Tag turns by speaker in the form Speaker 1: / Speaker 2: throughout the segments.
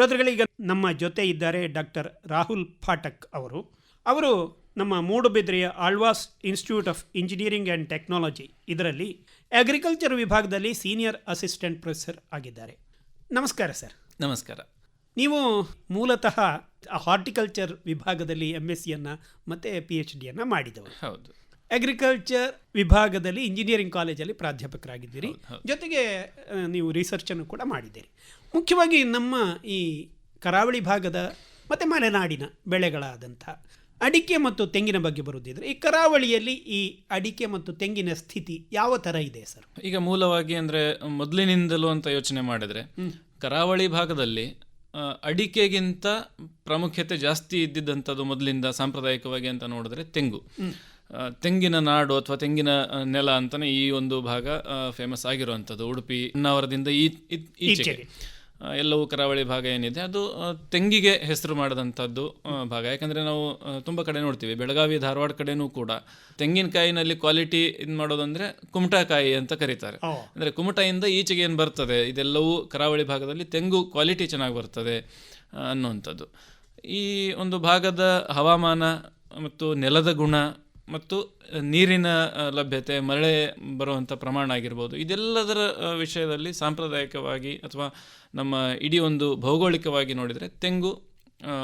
Speaker 1: ಶ್ರೋತೃಗಳೀಗ ನಮ್ಮ ಜೊತೆ ಇದ್ದಾರೆ ಡಾಕ್ಟರ್ ರಾಹುಲ್ ಫಾಟಕ್ ಅವರು. ಅವರು ನಮ್ಮ ಮೂಡುಬಿದ್ರೆಯ Alvas institute of engineering and technology ಇದರಲ್ಲಿ ಅಗ್ರಿಕಲ್ಚರ್ ವಿಭಾಗದಲ್ಲಿ ಸೀನಿಯರ್ ಅಸಿಸ್ಟೆಂಟ್ ಪ್ರೊಫೆಸರ್ ಆಗಿದ್ದಾರೆ. ನಮಸ್ಕಾರ ಸರ್.
Speaker 2: ನಮಸ್ಕಾರ.
Speaker 1: ನೀವು ಮೂಲತಃ ಹಾರ್ಟಿಕಲ್ಚರ್ ವಿಭಾಗದಲ್ಲಿ ಎಂ ಎಸ್ ಸಿಯನ್ನು ಮತ್ತು ಪಿ ಎಚ್ ಡಿಯನ್ನು ಮಾಡಿದವರು.
Speaker 2: ಹೌದು.
Speaker 1: ಅಗ್ರಿಕಲ್ಚರ್ ವಿಭಾಗದಲ್ಲಿ ಇಂಜಿನಿಯರಿಂಗ್ ಕಾಲೇಜಲ್ಲಿ ಪ್ರಾಧ್ಯಾಪಕರಾಗಿದ್ದೀರಿ. ಜೊತೆಗೆ ನೀವು ರಿಸರ್ಚನ್ನು ಕೂಡ ಮಾಡಿದ್ದೀರಿ. ಮುಖ್ಯವಾಗಿ ನಮ್ಮ ಈ ಕರಾವಳಿ ಭಾಗದ ಮತ್ತು ಮಲೆನಾಡಿನ ಬೆಳೆಗಳಾದಂಥ ಅಡಿಕೆ ಮತ್ತು ತೆಂಗಿನ ಬಗ್ಗೆ ಬರುವುದಿದ್ರೆ ಈ ಕರಾವಳಿಯಲ್ಲಿ ಈ ಅಡಿಕೆ ಮತ್ತು ತೆಂಗಿನ ಸ್ಥಿತಿ ಯಾವ ಥರ ಇದೆ ಸರ್?
Speaker 2: ಈಗ ಮೂಲವಾಗಿ ಅಂದರೆ ಮೊದಲಿನಿಂದಲೂ ಅಂತ ಯೋಚನೆ ಮಾಡಿದರೆ ಕರಾವಳಿ ಭಾಗದಲ್ಲಿ ಅಡಿಕೆಗಿಂತ ಪ್ರಾಮುಖ್ಯತೆ ಜಾಸ್ತಿ ಇದ್ದಿದ್ದಂಥದ್ದು ಮೊದಲಿಂದ ಸಾಂಪ್ರದಾಯಿಕವಾಗಿ ಅಂತ ನೋಡಿದ್ರೆ ತೆಂಗು. ತೆಂಗಿನ ನಾಡು ಅಥವಾ ತೆಂಗಿನ ನೆಲ ಅಂತಲೇ ಈ ಒಂದು ಭಾಗ ಫೇಮಸ್ ಆಗಿರುವಂಥದ್ದು ಉಡುಪಿ ಹೊನ್ನಾವರದಿಂದ ಈ ಈಚೆಗೆ. ಎಲ್ಲವೂ ಕರಾವಳಿ ಭಾಗ ಏನಿದೆ ಅದು ತೆಂಗಿಗೆ ಹೆಸರು ಮಾಡಿದಂಥದ್ದು ಭಾಗ. ಯಾಕಂದರೆ ನಾವು ತುಂಬ ಕಡೆ ನೋಡ್ತೀವಿ ಬೆಳಗಾವಿ ಧಾರವಾಡ ಕಡೆನೂ ಕೂಡ. ತೆಂಗಿನಕಾಯಿನಲ್ಲಿ ಕ್ವಾಲಿಟಿ ಇದು ಮಾಡೋದಂದರೆ ಕುಮಟಾಕಾಯಿ ಅಂತ ಕರೀತಾರೆ. ಅಂದರೆ ಕುಮಟಾಯಿಂದ ಈಚೆಗೆ ಏನು ಬರ್ತದೆ ಇದೆಲ್ಲವೂ ಕರಾವಳಿ ಭಾಗದಲ್ಲಿ ತೆಂಗು ಕ್ವಾಲಿಟಿ ಚೆನ್ನಾಗಿ ಬರ್ತದೆ ಅನ್ನುವಂಥದ್ದು. ಈ ಒಂದು ಭಾಗದ ಹವಾಮಾನ ಮತ್ತು ನೆಲದ ಗುಣ ಮತ್ತು ನೀರಿನ ಲಭ್ಯತೆ ಮಳೆ ಬರುವಂಥ ಪ್ರಮಾಣ ಆಗಿರ್ಬೋದು ಇದೆಲ್ಲದರ ವಿಷಯದಲ್ಲಿ ಸಾಂಪ್ರದಾಯಿಕವಾಗಿ ಅಥವಾ ನಮ್ಮ ಇಡೀ ಒಂದು ಭೌಗೋಳಿಕವಾಗಿ ನೋಡಿದರೆ ತೆಂಗು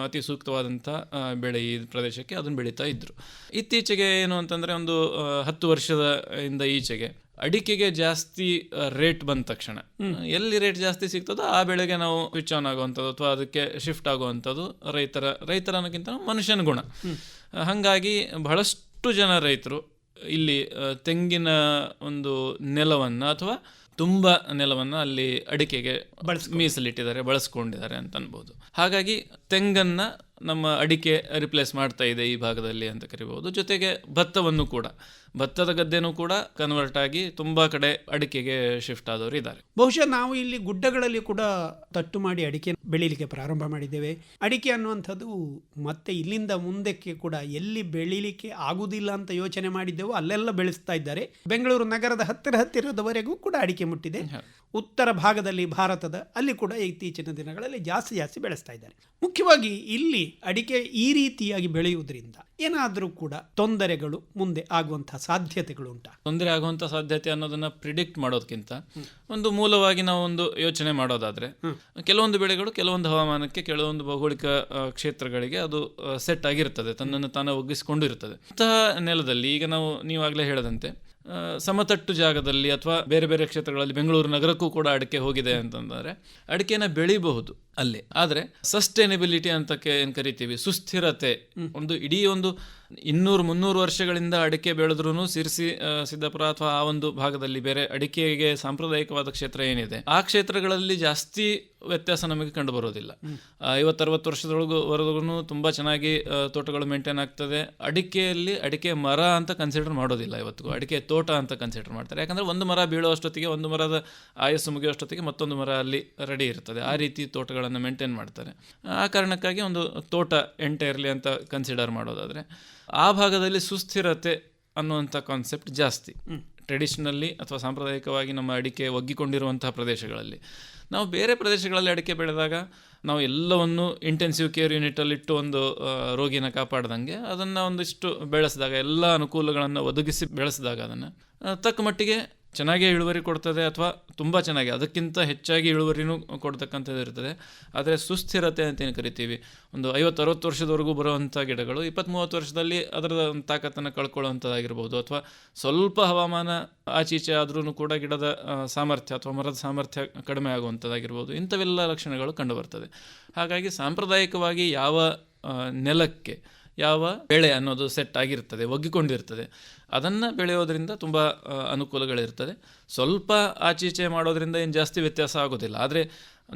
Speaker 2: ಅತಿ ಸೂಕ್ತವಾದಂಥ ಬೆಳೆ ಈ ಪ್ರದೇಶಕ್ಕೆ ಅದನ್ನು ಬೆಳೀತಾ ಇದ್ದರು ಇತ್ತೀಚೆಗೆ ಏನು ಅಂತಂದರೆ ಒಂದು ಹತ್ತು ವರ್ಷದ ಇಂದ ಈಚೆಗೆ ಅಡಿಕೆಗೆ ಜಾಸ್ತಿ ರೇಟ್ ಬಂದ ತಕ್ಷಣ ಎಲ್ಲಿ ರೇಟ್ ಜಾಸ್ತಿ ಸಿಗ್ತದೋ ಆ ಬೆಳೆಗೆ ನಾವು ಸ್ವಿಚ್ ಆನ್ ಆಗುವಂಥದ್ದು ಅಥವಾ ಅದಕ್ಕೆ ಶಿಫ್ಟ್ ಆಗುವಂಥದ್ದು ರೈತರ ರೈತರ ಅನ್ನೋಕ್ಕಿಂತ ಮನುಷ್ಯನ ಗುಣ. ಹಾಗಾಗಿ ಬಹಳಷ್ಟು ಜನ ರೈತರು ಇಲ್ಲಿ ತೆಂಗಿನ ಒಂದು ನೆಲವನ್ನು ಅಥವಾ ತುಂಬ ನೆಲವನ್ನು ಅಲ್ಲಿ ಅಡಿಕೆಗೆ ಮೀಸಲಿಟ್ಟಿದ್ದಾರೆ ಬಳಸ್ಕೊಂಡಿದ್ದಾರೆ ಅಂತ ಅನ್ಬೋದು. ಹಾಗಾಗಿ ತೆಂಗನ್ನ ನಮ್ಮ ಅಡಿಕೆ ರಿಪ್ಲೇಸ್ ಮಾಡ್ತಾ ಇದೆ ಈ ಭಾಗದಲ್ಲಿ ಅಂತ ಕರಿಬಹುದು. ಜೊತೆಗೆ ಭತ್ತವನ್ನು ಕೂಡ. ಭತ್ತದ ಗದ್ದೆನೂ ಕೂಡ ಕನ್ವರ್ಟ್ ಆಗಿ ತುಂಬ ಕಡೆ ಅಡಿಕೆಗೆ ಶಿಫ್ಟ್ ಆದವರು ಇದ್ದಾರೆ.
Speaker 1: ಬಹುಶಃ ನಾವು ಇಲ್ಲಿ ಗುಡ್ಡಗಳಲ್ಲಿ ಕೂಡ ತಟ್ಟು ಮಾಡಿ ಅಡಿಕೆ ಬೆಳೀಲಿಕ್ಕೆ ಪ್ರಾರಂಭ ಮಾಡಿದ್ದೇವೆ. ಅಡಿಕೆ ಅನ್ನುವಂಥದ್ದು ಮತ್ತೆ ಇಲ್ಲಿಂದ ಮುಂದಕ್ಕೆ ಕೂಡ ಎಲ್ಲಿ ಬೆಳೀಲಿಕ್ಕೆ ಆಗುವುದಿಲ್ಲ ಅಂತ ಯೋಚನೆ ಮಾಡಿದ್ದೆವು ಅಲ್ಲೆಲ್ಲ ಬೆಳೆಸ್ತಾ ಇದ್ದಾರೆ. ಬೆಂಗಳೂರು ನಗರದ ಹತ್ತಿರ ಹತ್ತಿರದವರೆಗೂ ಕೂಡ ಅಡಿಕೆ ಮುಟ್ಟಿದೆ. ಉತ್ತರ ಭಾಗದಲ್ಲಿ ಭಾರತದ ಅಲ್ಲಿ ಕೂಡ ಇತ್ತೀಚಿನ ದಿನಗಳಲ್ಲಿ ಜಾಸ್ತಿ ಜಾಸ್ತಿ ಬೆಳೆಸ್ತಾ ಇದ್ದಾರೆ. ಮುಖ್ಯವಾಗಿ ಇಲ್ಲಿ ಅಡಿಕೆ ಈ ರೀತಿಯಾಗಿ ಬೆಳೆಯುವುದರಿಂದ ಏನಾದರೂ ಕೂಡ ತೊಂದರೆಗಳು ಮುಂದೆ ಆಗುವಂತಹ ಸಾಧ್ಯತೆಗಳು ಉಂಟಾ?
Speaker 2: ತೊಂದರೆ ಆಗುವಂಥ ಸಾಧ್ಯತೆ ಅನ್ನೋದನ್ನ ಪ್ರಿಡಿಕ್ಟ್ ಮಾಡೋದಕ್ಕಿಂತ ಒಂದು ಮೂಲವಾಗಿ ನಾವು ಒಂದು ಯೋಚನೆ ಮಾಡೋದಾದ್ರೆ ಕೆಲವೊಂದು ಬೆಳೆಗಳು ಕೆಲವೊಂದು ಹವಾಮಾನಕ್ಕೆ ಕೆಲವೊಂದು ಭೌಗೋಳಿಕ ಕ್ಷೇತ್ರಗಳಿಗೆ ಅದು ಸೆಟ್ ಆಗಿರ್ತದೆ. ತನ್ನನ್ನು ತಾನು ಒಗ್ಗಿಸಿಕೊಂಡು ಇರ್ತದೆ ಅಂತಹ ನೆಲದಲ್ಲಿ ಈಗ ನಾವು ನೀವಾಗಲೇ ಹೇಳದಂತೆ ಸಮತಟ್ಟು ಜಾಗದಲ್ಲಿ ಅಥವಾ ಬೇರೆ ಬೇರೆ ಕ್ಷೇತ್ರಗಳಲ್ಲಿ ಬೆಂಗಳೂರು ನಗರಕ್ಕೂ ಕೂಡ ಅಡಿಕೆ ಹೋಗಿದೆ ಅಂತಂದರೆ ಅಡಿಕೆನ ಬೆಳಿಬಹುದು. ಅಲ್ಲಿ. ಆದರೆ ಸಸ್ಟೈನಬಿಲಿಟಿ ಅಂತ ಏನು ಕರಿತೀವಿ? ಸುಸ್ಥಿರತೆ. ಒಂದು ಇಡೀ ಒಂದು ಇನ್ನೂರು, ಮುನ್ನೂರು ವರ್ಷಗಳಿಂದ ಅಡಿಕೆ ಬೆಳೆದ್ರೂ ಸಿರ್ಸಿ ಸಿದ್ದಪುರ ಅಥವಾ ಆ ಒಂದು ಭಾಗದಲ್ಲಿ ಬೇರೆ ಅಡಿಕೆಗೆ ಸಾಂಪ್ರದಾಯಿಕವಾದ ಕ್ಷೇತ್ರ ಏನಿದೆ? ಆ ಕ್ಷೇತ್ರಗಳಲ್ಲಿ ಜಾಸ್ತಿ ವ್ಯತ್ಯಾಸ ನಮಗೆ ಕಂಡು ಬರೋದಿಲ್ಲ ಐವತ್ತರವತ್ತು ವರ್ಷದೊಳಗು, ವರೆಗೂ ತುಂಬ ಚೆನ್ನಾಗಿ ತೋಟಗಳು ಮೇಂಟೈನ್ ಆಗ್ತದೆ. ಅಡಿಕೆಯಲ್ಲಿ ಅಡಿಕೆ ಮರ ಅಂತ ಕನ್ಸಿಡರ್ ಮಾಡೋದಿಲ್ಲ ಇವತ್ತಿಗೂ. ಅಡಿಕೆ ತೋಟ ಅಂತ ಕನ್ಸಿಡರ್ ಮಾಡ್ತಾರೆ. ಯಾಕಂದ್ರೆ ಒಂದು ಮರ ಬೀಳುವಷ್ಟೊತ್ತಿಗೆ ಒಂದು ಮರದ ಆಯಸ್ಸು ಮುಗಿಯೋಷ್ಟೊತ್ತಿಗೆ ಮತ್ತೊಂದು ಮರ ಅಲ್ಲಿ ರೆಡಿ ಇರ್ತದೆ. ಆ ರೀತಿ ತೋಟಗಳನ್ನು ಮೇಂಟೈನ್ ಮಾಡ್ತಾರೆ. ಆ ಕಾರಣಕ್ಕಾಗಿ ಒಂದು ತೋಟ ಎಂಟೈರ್ಲಿ ಅಂತ ಕನ್ಸಿಡರ್ ಮಾಡೋದಾದರೆ ಆ ಭಾಗದಲ್ಲಿ ಸುಸ್ಥಿರತೆ ಅನ್ನುವಂಥ ಕಾನ್ಸೆಪ್ಟ್ ಜಾಸ್ತಿ. ಟ್ರೆಡಿಷನಲ್ಲಿ ಅಥವಾ ಸಾಂಪ್ರದಾಯಿಕವಾಗಿ ನಮ್ಮ ಅಡಿಕೆ ಒಗ್ಗಿಕೊಂಡಿರುವಂತಹ ಪ್ರದೇಶಗಳಲ್ಲಿ. ನಾವು ಬೇರೆ ಪ್ರದೇಶಗಳಲ್ಲಿ ಅಡಿಕೆ ಬೆಳೆದಾಗ ನಾವು ಎಲ್ಲವನ್ನು ಇಂಟೆನ್ಸಿವ್ ಕೇರ್ ಯೂನಿಟಲ್ಲಿಟ್ಟು ಒಂದು ರೋಗಿನ ಕಾಪಾಡ್ದಂಗೆ ಅದನ್ನು ಒಂದಿಷ್ಟು ಬೆಳೆಸಿದಾಗ ಎಲ್ಲ ಅನುಕೂಲಗಳನ್ನು ಒದಗಿಸಿ ಬೆಳೆಸಿದಾಗ ಅದನ್ನು ತಕ್ಕ ಮಟ್ಟಿಗೆ ಚೆನ್ನಾಗಿ ಇಳುವರಿ ಕೊಡ್ತದೆ ಅಥವಾ ತುಂಬ ಚೆನ್ನಾಗಿ? ಅದಕ್ಕಿಂತ ಹೆಚ್ಚಾಗಿ ಇಳುವರಿನೂ ಕೊಡ್ತಕ್ಕಂಥದ್ದು ಇರ್ತದೆ. ಆದರೆ ಸುಸ್ಥಿರತೆ ಅಂತ ಏನು ಕರಿತೀವಿ? ಒಂದು ಐವತ್ತು ಅರವತ್ತು ವರ್ಷದವರೆಗೂ ಬರುವಂಥ ಗಿಡಗಳು ಇಪ್ಪತ್ತ್ ಮೂವತ್ತು ವರ್ಷದಲ್ಲಿ ಅದರ ತಾಕತ್ತನ್ನು ಕಳ್ಕೊಳ್ಳುವಂಥದ್ದಾಗಿರ್ಬೋದು. ಅಥವಾ ಸ್ವಲ್ಪ ಹವಾಮಾನ ಆಚೀಚೆ ಆದ್ರೂ ಕೂಡ ಗಿಡದ ಸಾಮರ್ಥ್ಯ ಅಥವಾ ಮರದ ಸಾಮರ್ಥ್ಯ ಕಡಿಮೆ ಆಗುವಂಥದ್ದಾಗಿರ್ಬೋದು. ಇಂಥವೆಲ್ಲ ಲಕ್ಷಣಗಳು ಕಂಡುಬರ್ತದೆ ಹಾಗಾಗಿ ಸಾಂಪ್ರದಾಯಿಕವಾಗಿ ಯಾವ ನೆಲಕ್ಕೆ ಯಾವ ಬೆಳೆ ಅನ್ನೋದು ಸೆಟ್ ಆಗಿರ್ತದೆ ಒಗ್ಗಿಕೊಂಡಿರ್ತದೆ. ಅದನ್ನು ಬೆಳೆಯೋದ್ರಿಂದ ತುಂಬ ಅನುಕೂಲಗಳಿರ್ತದೆ. ಸ್ವಲ್ಪ ಆಚೀಚೆ ಮಾಡೋದ್ರಿಂದ ಏನು ಜಾಸ್ತಿ ವ್ಯತ್ಯಾಸ ಆಗೋದಿಲ್ಲ. ಆದರೆ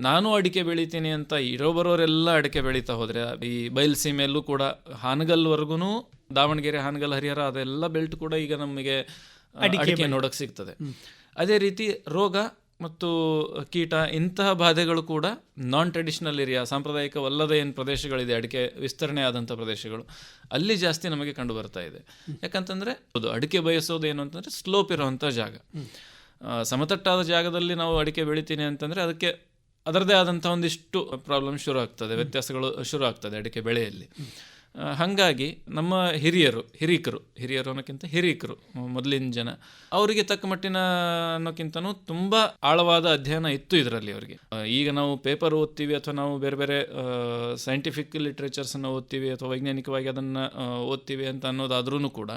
Speaker 2: ನಾನು ಅಡಿಕೆ ಬೆಳಿತೀನಿ ಅಂತ ಇರೋ ಬರೋರೆಲ್ಲ ಅಡಿಕೆ ಬೆಳೀತಾ ಹೋದರೆ ಈ ಬಯಲುಸೀಮೆಯಲ್ಲೂ ಕೂಡ ಹಾನಗಲ್ವರೆಗೂ ದಾವಣಗೆರೆ ಹಾನಗಲ್ ಹರಿಹರ ಅದೆಲ್ಲ ಬೆಲ್ಟ್ ಕೂಡ ಈಗ ನಮಗೆ ಅಡಿಕೆ ನೋಡೋಕೆ ಸಿಗ್ತದೆ. ಅದೇ ರೀತಿ ರೋಗ ಮತ್ತು ಕೀಟ ಇಂತಹ ಬಾಧೆಗಳು ಕೂಡ ನಾನ್ ಟ್ರೆಡಿಷ್ನಲ್ ಏರಿಯಾ ಸಾಂಪ್ರದಾಯಿಕವಲ್ಲದ ಏನು ಪ್ರದೇಶಗಳಿದೆ ಅಡಿಕೆ ವಿಸ್ತರಣೆ ಆದಂಥ ಪ್ರದೇಶಗಳು ಅಲ್ಲಿ ಜಾಸ್ತಿ ನಮಗೆ ಕಂಡು ಬರ್ತಾ ಇದೆ. ಯಾಕಂತಂದರೆ ಹೌದು ಅಡಿಕೆ ಬಯಸೋದು ಏನು ಅಂತಂದರೆ ಸ್ಲೋಪ್ ಇರುವಂಥ ಜಾಗ. ಸಮತಟ್ಟಾದ ಜಾಗದಲ್ಲಿ ನಾವು ಅಡಿಕೆ ಬೆಳಿತೀನಿ ಅಂತಂದರೆ ಅದಕ್ಕೆ ಅದರದೇ ಆದಂಥ ಒಂದಿಷ್ಟು ಪ್ರಾಬ್ಲಮ್ ಶುರು ಆಗ್ತದೆ ವ್ಯತ್ಯಾಸಗಳು ಶುರು ಆಗ್ತದೆ ಅಡಿಕೆ ಬೆಳೆಯಲ್ಲಿ. ಹಾಗಾಗಿ ನಮ್ಮ ಹಿರಿಯರು, ಹಿರೀಕರು, ಹಿರಿಯರು ಅನ್ನೋಕ್ಕಿಂತ ಹಿರೀಕರು, ಮೊದಲಿನ ಜನ, ಅವರಿಗೆ ತಕ್ಕ ಮಟ್ಟಿನ ಅನ್ನೋಕ್ಕಿಂತನೂ ತುಂಬ ಆಳವಾದ ಅಧ್ಯಯನ ಇತ್ತು ಇದರಲ್ಲಿ ಅವರಿಗೆ. ಈಗ ನಾವು ಪೇಪರ್ ಓದ್ತೀವಿ ಅಥವಾ ನಾವು ಬೇರೆ ಬೇರೆ ಸೈಂಟಿಫಿಕ್ ಲಿಟ್ರೇಚರ್ಸನ್ನು ಓದ್ತೀವಿ ಅಥವಾ ವೈಜ್ಞಾನಿಕವಾಗಿ ಅದನ್ನು ಓದ್ತೀವಿ ಅಂತ ಅನ್ನೋದಾದ್ರೂ ಕೂಡ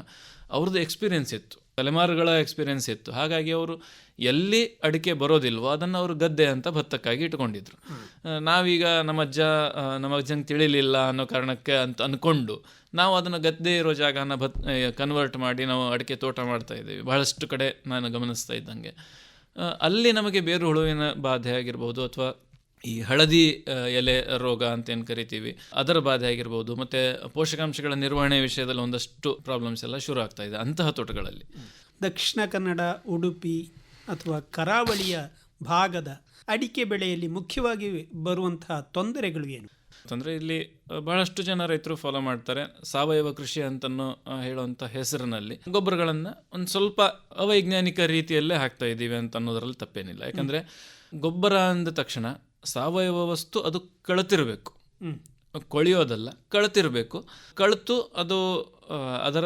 Speaker 2: ಅವ್ರದ್ದು ಎಕ್ಸ್ಪೀರಿಯನ್ಸ್ ಇತ್ತು. ತಲೆಮಾರುಗಳ ಎಕ್ಸ್ಪೀರಿಯೆನ್ಸ್ ಇತ್ತು. ಹಾಗಾಗಿ ಅವರು ಎಲ್ಲಿ ಅಡಿಕೆ ಬರೋದಿಲ್ವೋ ಅದನ್ನು ಅವರು ಗದ್ದೆ ಅಂತ ಭತ್ತಕ್ಕಾಗಿ ಇಟ್ಕೊಂಡಿದ್ರು. ನಾವೀಗ ನಮ್ಮ ಅಜ್ಜ ನಮ್ಮ ಅಜ್ಜಂಗೆ ತಿಳಿಲಿಲ್ಲ ಅನ್ನೋ ಕಾರಣಕ್ಕೆ ಅಂತ ಅಂದ್ಕೊಂಡು ನಾವು ಅದನ್ನು ಗದ್ದೆ ಇರೋ ಜಾಗನ ಭತ್ ಕನ್ವರ್ಟ್ ಮಾಡಿ ನಾವು ಅಡಿಕೆ ತೋಟ ಮಾಡ್ತಾ ಇದ್ದೀವಿ. ಬಹಳಷ್ಟು ಕಡೆ ನಾನು ಗಮನಿಸ್ತಾ ಇದ್ದಂಗೆ. ಅಲ್ಲಿ ನಮಗೆ ಬೇರು ಹುಳುವಿನ ಬಾಧೆ ಆಗಿರ್ಬೋದು ಅಥವಾ ಈ ಹಳದಿ ಎಲೆ ರೋಗ ಅಂತ ಏನು ಕರಿತೀವಿ ಅದರ ಬಾಧೆ ಆಗಿರ್ಬೋದು ಮತ್ತು ಪೋಷಕಾಂಶಗಳ ನಿರ್ವಹಣೆ ವಿಷಯದಲ್ಲಿ ಒಂದಷ್ಟು ಪ್ರಾಬ್ಲಮ್ಸ್ ಎಲ್ಲ ಶುರು ಆಗ್ತಾ ಇದೆ ಅಂತಹ ತೋಟಗಳಲ್ಲಿ.
Speaker 1: ದಕ್ಷಿಣ ಕನ್ನಡ ಉಡುಪಿ ಅಥವಾ ಕರಾವಳಿಯ ಭಾಗದ ಅಡಿಕೆ ಬೆಳೆಯಲ್ಲಿ ಮುಖ್ಯವಾಗಿ ಬರುವಂತಹ ತೊಂದರೆಗಳು ಏನು?
Speaker 2: ತೊಂದರೆ ಇಲ್ಲಿ ಬಹಳಷ್ಟು ಜನ ರೈತರು ಫಾಲೋ ಮಾಡ್ತಾರೆ. ಸಾವಯವ ಕೃಷಿ ಅಂತನೋ ಹೇಳುವಂಥ ಹೆಸರಿನಲ್ಲಿ. ಗೊಬ್ಬರಗಳನ್ನು ಒಂದು ಸ್ವಲ್ಪ ಅವೈಜ್ಞಾನಿಕ ರೀತಿಯಲ್ಲೇ ಹಾಕ್ತಾ ಇದ್ದೀವಿ ಅಂತ ಅನ್ನೋದ್ರಲ್ಲಿ ತಪ್ಪೇನಿಲ್ಲ. ಯಾಕಂದರೆ ಗೊಬ್ಬರ ಅಂದ ತಕ್ಷಣ ಸಾವಯವ ವಸ್ತು ಅದು ಕಳತಿರಬೇಕು. ಕೊಳೆಯೋದಲ್ಲ ಕಳತಿರಬೇಕು. ಕಳತು ಅದು ಅದರ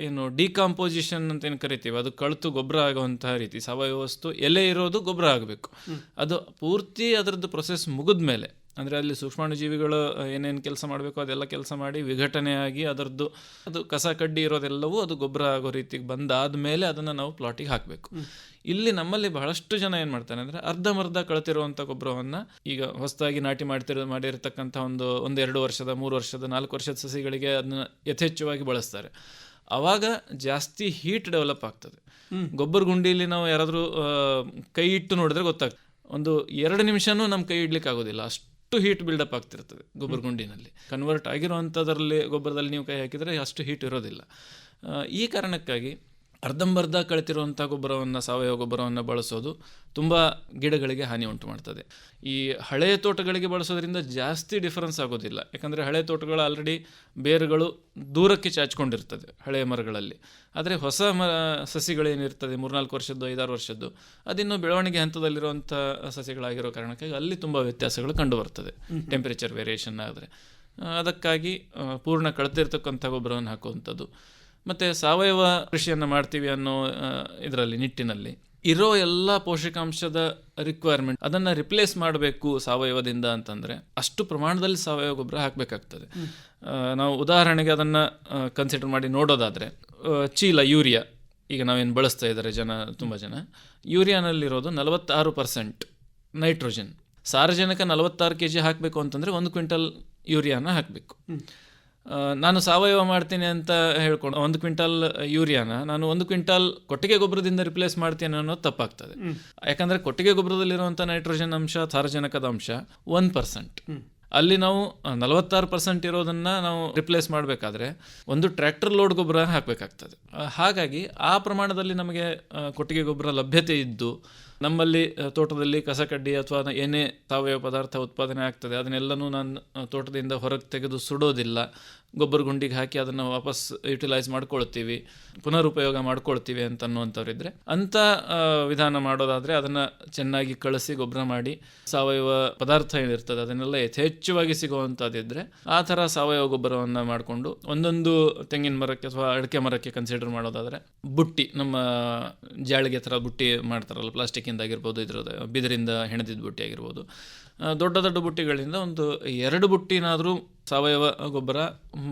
Speaker 2: ಏನು ಡಿಕಾಂಪೋಸಿಷನ್ ಅಂತ ಏನು ಕರಿತೀವಿ ಅದು ಕಳತು ಗೊಬ್ಬರ ಆಗುವಂತಹ ರೀತಿ. ಸಾವಯವ ವಸ್ತು ಎಲೆ ಇರೋದು ಗೊಬ್ಬರ ಆಗಬೇಕು. ಅದು ಪೂರ್ತಿ ಅದರದ್ದು ಪ್ರೊಸೆಸ್ ಮುಗಿದ ಮೇಲೆ ಅಂದರೆ ಅಲ್ಲಿ ಸೂಕ್ಷ್ಮಾಣುಜೀವಿಗಳು ಏನೇನು ಕೆಲಸ ಮಾಡಬೇಕು ಅದೆಲ್ಲ ಕೆಲಸ ಮಾಡಿ ವಿಘಟನೆಯಾಗಿ ಅದರದ್ದು ಅದು ಕಸ ಕಡ್ಡಿ ಇರೋದೆಲ್ಲವೂ ಅದು ಗೊಬ್ಬರ ಆಗೋ ರೀತಿಗೆ ಬಂದಾದ ಮೇಲೆ ಅದನ್ನು ನಾವು ಪ್ಲಾಟಿಗೆ ಹಾಕಬೇಕು. ಇಲ್ಲಿ ನಮ್ಮಲ್ಲಿ ಬಹಳಷ್ಟು ಜನ ಏನು ಮಾಡ್ತಾರೆ ಅಂದರೆ ಅರ್ಧಮರ್ಧ ಕಳ್ತಿರುವಂಥ ಗೊಬ್ಬರವನ್ನು ಈಗ ಹೊಸದಾಗಿ ನಾಟಿ ಮಾಡ್ತಿರೋ ಮಾಡಿರ್ತಕ್ಕಂಥ ಒಂದು ಒಂದೆರಡು ಎರಡು ವರ್ಷದ ಮೂರು ವರ್ಷದ ನಾಲ್ಕು ವರ್ಷದ ಸಸಿಗಳಿಗೆ ಅದನ್ನ ಯಥೇಚ್ಛವಾಗಿ ಬಳಸ್ತಾರೆ. ಆವಾಗ ಜಾಸ್ತಿ ಹೀಟ್ ಡೆವಲಪ್ ಆಗ್ತದೆ. ಗೊಬ್ಬರ ಗುಂಡಿಯಲ್ಲಿ ನಾವು ಯಾರಾದರೂ ಕೈ ಇಟ್ಟು ನೋಡಿದ್ರೆ ಗೊತ್ತಾಗ್ತದೆ. ಒಂದು ಎರಡು ನಿಮಿಷನೂ ನಮ್ಮ ಕೈ ಇಡ್ಲಿಕ್ಕೆ ಆಗೋದಿಲ್ಲ ಅಷ್ಟು ಹೀಟ್ ಬಿಲ್ಡಪ್ ಆಗ್ತಿರ್ತದೆ ಗೊಬ್ಬರ ಗುಂಡಿನಲ್ಲಿ. ಕನ್ವರ್ಟ್ ಆಗಿರುವಂಥದ್ರಲ್ಲಿ ಗೊಬ್ಬರದಲ್ಲಿ ನೀವು ಕೈ ಹಾಕಿದರೆ ಅಷ್ಟು ಹೀಟ್ ಇರೋದಿಲ್ಲ. ಈ ಕಾರಣಕ್ಕಾಗಿ ಅರ್ಧಂಬರ್ಧ ಕಳೆತಿರುವಂಥ ಗೊಬ್ಬರವನ್ನು ಸಾವಯವ ಗೊಬ್ಬರವನ್ನು ಬಳಸೋದು ತುಂಬ ಗಿಡಗಳಿಗೆ ಹಾನಿ ಉಂಟು ಮಾಡ್ತದೆ. ಈ ಹಳೆಯ ತೋಟಗಳಿಗೆ ಬಳಸೋದ್ರಿಂದ ಜಾಸ್ತಿ ಡಿಫರೆನ್ಸ್ ಆಗೋದಿಲ್ಲ. ಯಾಕಂದರೆ ಹಳೆ ತೋಟಗಳು ಆಲ್ರೆಡಿ ಬೇರುಗಳು ದೂರಕ್ಕೆ ಚಾಚ್ಕೊಂಡಿರ್ತದೆ ಹಳೆಯ ಮರಗಳಲ್ಲಿ. ಆದರೆ ಹೊಸ ಮ ಸಸಿಗಳೇನಿರ್ತದೆ ಮೂರ್ನಾಲ್ಕು ವರ್ಷದ್ದು ಐದಾರು ವರ್ಷದ್ದು ಅದಿನ್ನೂ ಬೆಳವಣಿಗೆ ಹಂತದಲ್ಲಿರುವಂಥ ಸಸಿಗಳಾಗಿರೋ ಕಾರಣಕ್ಕಾಗಿ ಅಲ್ಲಿ ತುಂಬ ವ್ಯತ್ಯಾಸಗಳು ಕಂಡುಬರ್ತದೆ. ಟೆಂಪರೇಚರ್ ವೇರಿಯೇಷನ್ ಆದರೆ. ಅದಕ್ಕಾಗಿ ಪೂರ್ಣ ಕಳೆದಿರ್ತಕ್ಕಂಥ ಗೊಬ್ಬರವನ್ನು ಹಾಕುವಂಥದ್ದು ಮತ್ತು ಸಾವಯವ ಕೃಷಿಯನ್ನು ಮಾಡ್ತೀವಿ ಅನ್ನೋ ಇದರಲ್ಲಿ ನಿಟ್ಟಿನಲ್ಲಿ. ಇರೋ ಎಲ್ಲ ಪೋಷಕಾಂಶದ ರಿಕ್ವೈರ್ಮೆಂಟ್ ಅದನ್ನು ರಿಪ್ಲೇಸ್ ಮಾಡಬೇಕು ಸಾವಯವದಿಂದ ಅಂತಂದರೆ ಅಷ್ಟು ಪ್ರಮಾಣದಲ್ಲಿ ಸಾವಯವ ಗೊಬ್ಬರ ಹಾಕಬೇಕಾಗ್ತದೆ. ನಾವು ಉದಾಹರಣೆಗೆ ಅದನ್ನು ಕನ್ಸಿಡರ್ ಮಾಡಿ ನೋಡೋದಾದರೆ ಚೀಲ ಯೂರಿಯಾ ಈಗ ನಾವೇನು ಬಳಸ್ತಾ ಇದ್ದಾರೆ ಜನ ತುಂಬ ಜನ ಯೂರಿಯಾನಲ್ಲಿರೋದು ನಲವತ್ತಾರು ಪರ್ಸೆಂಟ್ ನೈಟ್ರೋಜನ್ ಸಾರಜನಕ ನಲವತ್ತಾರು ಕೆ ಜಿ ಹಾಕಬೇಕು ಅಂತಂದರೆ ಒಂದು ಕ್ವಿಂಟಲ್ ಯೂರಿಯಾನ ಹಾಕಬೇಕು. ನಾನು ಸಾವಯವ ಮಾಡ್ತೀನಿ ಅಂತ ಹೇಳ್ಕೊಂಡು ಒಂದು ಕ್ವಿಂಟಲ್ ಯೂರಿಯಾನ ನಾನು ಒಂದು ಕ್ವಿಂಟಲ್ ಕೊಟ್ಟಿಗೆ ಗೊಬ್ಬರದಿಂದ ರಿಪ್ಲೇಸ್ ಮಾಡ್ತೀನಿ ಅನ್ನೋದು ತಪ್ಪಾಗ್ತದೆ. ಯಾಕಂದ್ರೆ ಕೊಟ್ಟಿಗೆ ಗೊಬ್ಬರದಲ್ಲಿರುವಂಥ ನೈಟ್ರೋಜನ್ ಅಂಶ ಸಾರಜನಕದ ಅಂಶ ಒನ್ ಪರ್ಸೆಂಟ್ ಅಲ್ಲಿ ನಾವು ನಲವತ್ತಾರು ಪರ್ಸೆಂಟ್ ಇರೋದನ್ನ ನಾವು ರಿಪ್ಲೇಸ್ ಮಾಡಬೇಕಾದ್ರೆ ಒಂದು ಟ್ರ್ಯಾಕ್ಟರ್ ಲೋಡ್ ಗೊಬ್ಬರ ಹಾಕಬೇಕಾಗ್ತದೆ. ಹಾಗಾಗಿ ಆ ಪ್ರಮಾಣದಲ್ಲಿ ನಮಗೆ ಕೊಟ್ಟಿಗೆ ಗೊಬ್ಬರ ಲಭ್ಯತೆ ಇದ್ದು ನಮ್ಮಲ್ಲಿ ತೋಟದಲ್ಲಿ ತೋಟದಲ್ಲಿ ಕಸಕಡ್ಡಿ ಅಥವಾ ಏನೇ ಸಾವಯವ ಪದಾರ್ಥ ಉತ್ಪಾದನೆ ಆಗ್ತದೆ. ಅದನ್ನೆಲ್ಲನೂ ನಾನು ತೋಟದಿಂದ ಹೊರಗೆ ತೆಗೆದು ಸುಡೋದಿಲ್ಲ. ಗೊಬ್ಬರ ಗುಂಡಿಗೆ ಹಾಕಿ ಅದನ್ನು ವಾಪಸ್ ಯುಟಿಲೈಸ್ ಮಾಡ್ಕೊಳ್ತೀವಿ. ಪುನರುಪಯೋಗ ಮಾಡ್ಕೊಳ್ತೀವಿ ಅಂತ ಅನ್ನುವಂಥವ್ರಿದ್ರೆ ಅಂಥ ವಿಧಾನ ಮಾಡೋದಾದರೆ ಅದನ್ನು ಚೆನ್ನಾಗಿ ಕಳಿಸಿ ಗೊಬ್ಬರ ಮಾಡಿ ಸಾವಯವ ಪದಾರ್ಥ ಏನಿರ್ತದೆ ಅದನ್ನೆಲ್ಲ ಯಥೇಚ್ಛವಾಗಿ ಸಿಗುವಂಥದ್ದಿದ್ರೆ ಆ ಥರ ಸಾವಯವ ಗೊಬ್ಬರವನ್ನು ಮಾಡಿಕೊಂಡು ಒಂದೊಂದು ತೆಂಗಿನ ಮರಕ್ಕೆ ಅಥವಾ ಅಡಿಕೆ ಮರಕ್ಕೆ ಕನ್ಸಿಡರ್ ಮಾಡೋದಾದರೆ ಬುಟ್ಟಿ, ನಮ್ಮ ಜಾಳಿಗೆ ಥರ ಬುಟ್ಟಿ ಮಾಡ್ತಾರಲ್ಲ ಪ್ಲಾಸ್ಟಿಕ್ಕಿಂದ ಆಗಿರ್ಬೋದು ಇದ್ರದ್ದು ಬಿದಿರಿಂದ ಹೆಣೆದಿದ್ದ ಬುಟ್ಟಿ ಆಗಿರ್ಬೋದು. ದೊಡ್ಡ ದೊಡ್ಡ ಬುಟ್ಟಿಗಳಿಂದ ಒಂದು ಎರಡು ಬುಟ್ಟಿನಾದರೂ ಸಾವಯವ ಗೊಬ್ಬರ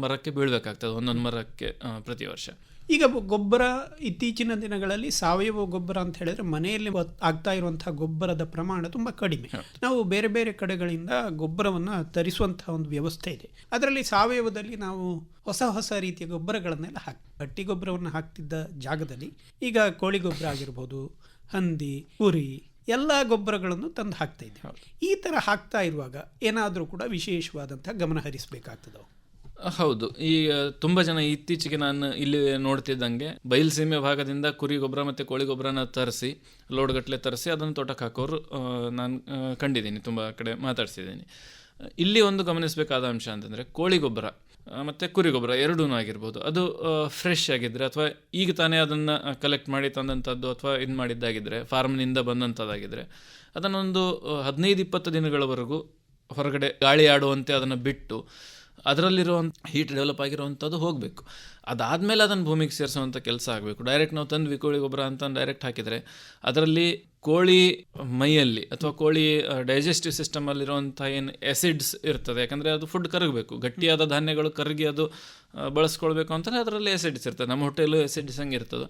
Speaker 2: ಮರಕ್ಕೆ ಬೀಳಬೇಕಾಗ್ತದೆ ಒಂದೊಂದು ಮರಕ್ಕೆ ಪ್ರತಿ ವರ್ಷ.
Speaker 1: ಈಗ ಗೊಬ್ಬರ ಇತ್ತೀಚಿನ ದಿನಗಳಲ್ಲಿ ಸಾವಯವ ಗೊಬ್ಬರ ಅಂತ ಹೇಳಿದ್ರೆ ಮನೆಯಲ್ಲಿ ಆಗ್ತಾ ಇರುವಂತಹ ಗೊಬ್ಬರದ ಪ್ರಮಾಣ ತುಂಬ ಕಡಿಮೆ. ನಾವು ಬೇರೆ ಬೇರೆ ಕಡೆಗಳಿಂದ ಗೊಬ್ಬರವನ್ನು ತರಿಸುವಂತಹ ಒಂದು ವ್ಯವಸ್ಥೆ ಇದೆ. ಅದರಲ್ಲಿ ಸಾವಯವದಲ್ಲಿ ನಾವು ಹೊಸ ಹೊಸ ರೀತಿಯ ಗೊಬ್ಬರಗಳನ್ನೆಲ್ಲ ಹಾಕಿ ಗಟ್ಟಿ ಗೊಬ್ಬರವನ್ನು ಹಾಕ್ತಿದ್ದ ಜಾಗದಲ್ಲಿ ಈಗ ಕೋಳಿ ಗೊಬ್ಬರ ಆಗಿರ್ಬೋದು ಹಂದಿ ಕುರಿ ಎಲ್ಲ ಗೊಬ್ಬರಗಳನ್ನು ತಂದು ಹಾಕ್ತಾ ಇದ್ದೀವಿ. ಈ ಥರ ಹಾಕ್ತಾ ಇರುವಾಗ ಏನಾದರೂ ಕೂಡ ವಿಶೇಷವಾದಂಥ ಗಮನ ಹರಿಸಬೇಕಾಗ್ತದೆ?
Speaker 2: ಹೌದು. ಈ ತುಂಬ ಜನ ಇತ್ತೀಚೆಗೆ ನಾನು ಇಲ್ಲಿ ನೋಡ್ತಿದ್ದಂಗೆ ಬಯಲುಸೀಮೆ ಭಾಗದಿಂದ ಕುರಿ ಗೊಬ್ಬರ ಮತ್ತು ಕೋಳಿ ಗೊಬ್ಬರನ ತರಿಸಿ ಲೋಡ್ಗಟ್ಟಲೆ ತರಿಸಿ ಅದನ್ನು ತೋಟಕ್ಕೆ ಹಾಕೋರು ನಾನು ಕಂಡಿದ್ದೀನಿ ತುಂಬ ಕಡೆ ಮಾತಾಡ್ಸಿದ್ದೀನಿ. ಇಲ್ಲಿ ಒಂದು ಗಮನಿಸಬೇಕಾದ ಅಂಶ ಅಂತಂದರೆ ಕೋಳಿ ಗೊಬ್ಬರ. ಮತ್ತೆ ಕುರಿ ಗೊಬ್ಬರ ಎರಡೂ ಆಗಿರ್ಬೋದು. ಅದು ಫ್ರೆಶ್ ಆಗಿದ್ರೆ ಅಥವಾ ಈಗ ತಾನೇ ಅದನ್ನು ಕಲೆಕ್ಟ್ ಮಾಡಿ ತಂದಂಥದ್ದು ಅಥವಾ ಇದು ಮಾಡಿದ್ದಾಗಿದ್ದರೆ ಫಾರ್ಮ್ನಿಂದ ಬಂದಂಥದ್ದಾಗಿದ್ದರೆ ಅದನ್ನೊಂದು ಹದಿನೈದು, ಇಪ್ಪತ್ತು ದಿನಗಳವರೆಗೂ ಹೊರಗಡೆ ಗಾಳಿ ಆಡುವಂತೆ ಅದನ್ನು ಬಿಟ್ಟು ಅದರಲ್ಲಿರುವಂಥ ಹೀಟ್ ಡೆವಲಪ್ ಆಗಿರುವಂಥದ್ದು ಹೋಗಬೇಕು. ಅದಾದಮೇಲೆ ಅದನ್ನು ಭೂಮಿಗೆ ಸೇರಿಸುವಂಥ ಕೆಲಸ ಆಗಬೇಕು. ಡೈರೆಕ್ಟ್ ನಾವು ತಂದ್ವಿ ಕೋಳಿ ಗೊಬ್ಬರ ಅಂತ ಡೈರೆಕ್ಟ್ ಹಾಕಿದರೆ, ಅದರಲ್ಲಿ ಕೋಳಿ ಮೈಯಲ್ಲಿ ಅಥವಾ ಕೋಳಿ ಡೈಜೆಸ್ಟಿವ್ ಸಿಸ್ಟಮಲ್ಲಿರುವಂಥ ಏನು ಎಸಿಡ್ಸ್ ಇರ್ತದೆ, ಯಾಕಂದರೆ ಅದು ಫುಡ್ ಕರಗಬೇಕು. ಗಟ್ಟಿಯಾದ ಧಾನ್ಯಗಳು ಕರಗಿ ಅದು ಬಳಸ್ಕೊಳ್ಬೇಕು ಅಂತಂದ್ರೆ ಅದರಲ್ಲಿ ಎಸಿಡ್ಸ್ ಇರ್ತದೆ. ನಮ್ಮ ಹೊಟ್ಟೆಯಲ್ಲೂ ಎಸಿಡ್ಸ್ ಹಂಗೆ ಇರ್ತದೆ.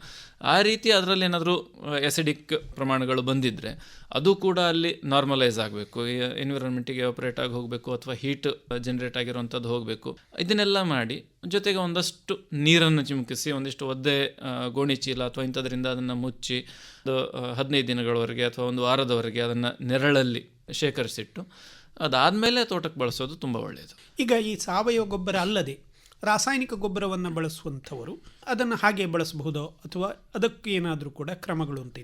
Speaker 2: ಆ ರೀತಿ ಅದರಲ್ಲಿ ಏನಾದರೂ ಎಸಿಡಿಕ್ ಪ್ರಮಾಣಗಳು ಬಂದಿದ್ದರೆ ಅದು ಕೂಡ ಅಲ್ಲಿ ನಾರ್ಮಲೈಸ್ ಆಗಬೇಕು. ಎನ್ವಿರಾನ್ಮೆಂಟಿಗೆ ಆಪರೇಟ್ ಆಗಿ ಹೋಗಬೇಕು ಅಥವಾ ಹೀಟ್ ಜನರೇಟ್ ಆಗಿರುವಂಥದ್ದು ಹೋಗಬೇಕು. ಇದನ್ನೆಲ್ಲ ಮಾಡಿ ಜೊತೆಗೆ ಒಂದಷ್ಟು ನೀರನ್ನು ಚಿಮುಕಿಸಿ, ಒಂದಿಷ್ಟು ಒದ್ದೆ ಗೋಣಿ ಚೀಲ ಅಥವಾ ಇಂಥದ್ರಿಂದ ಅದನ್ನು ಮುಚ್ಚಿ ಒಂದು ಹದಿನೈದು ದಿನಗಳವರೆಗೆ ಅಥವಾ ಒಂದು ವಾರದವರೆಗೆ ಅದನ್ನು ನೆರಳಲ್ಲಿ ಶೇಖರಿಸಿಟ್ಟು ಅದಾದಮೇಲೆ ತೋಟಕ್ಕೆ ಬಳಸೋದು ತುಂಬ ಒಳ್ಳೆಯದು.
Speaker 1: ಈಗ ಈ ಸಾವಯವ ಗೊಬ್ಬರ ಅಲ್ಲದೆ ರಾಸಾಯನಿಕ ಗೊಬ್ಬರವನ್ನು ಬಳಸುವಂಥವರು ಅದನ್ನು ಹಾಗೆ ಬಳಸಬಹುದೋ ಅಥವಾ ಅದಕ್ಕೆ ಏನಾದರೂ ಕೂಡ ಕ್ರಮಗಳು ಅಂತ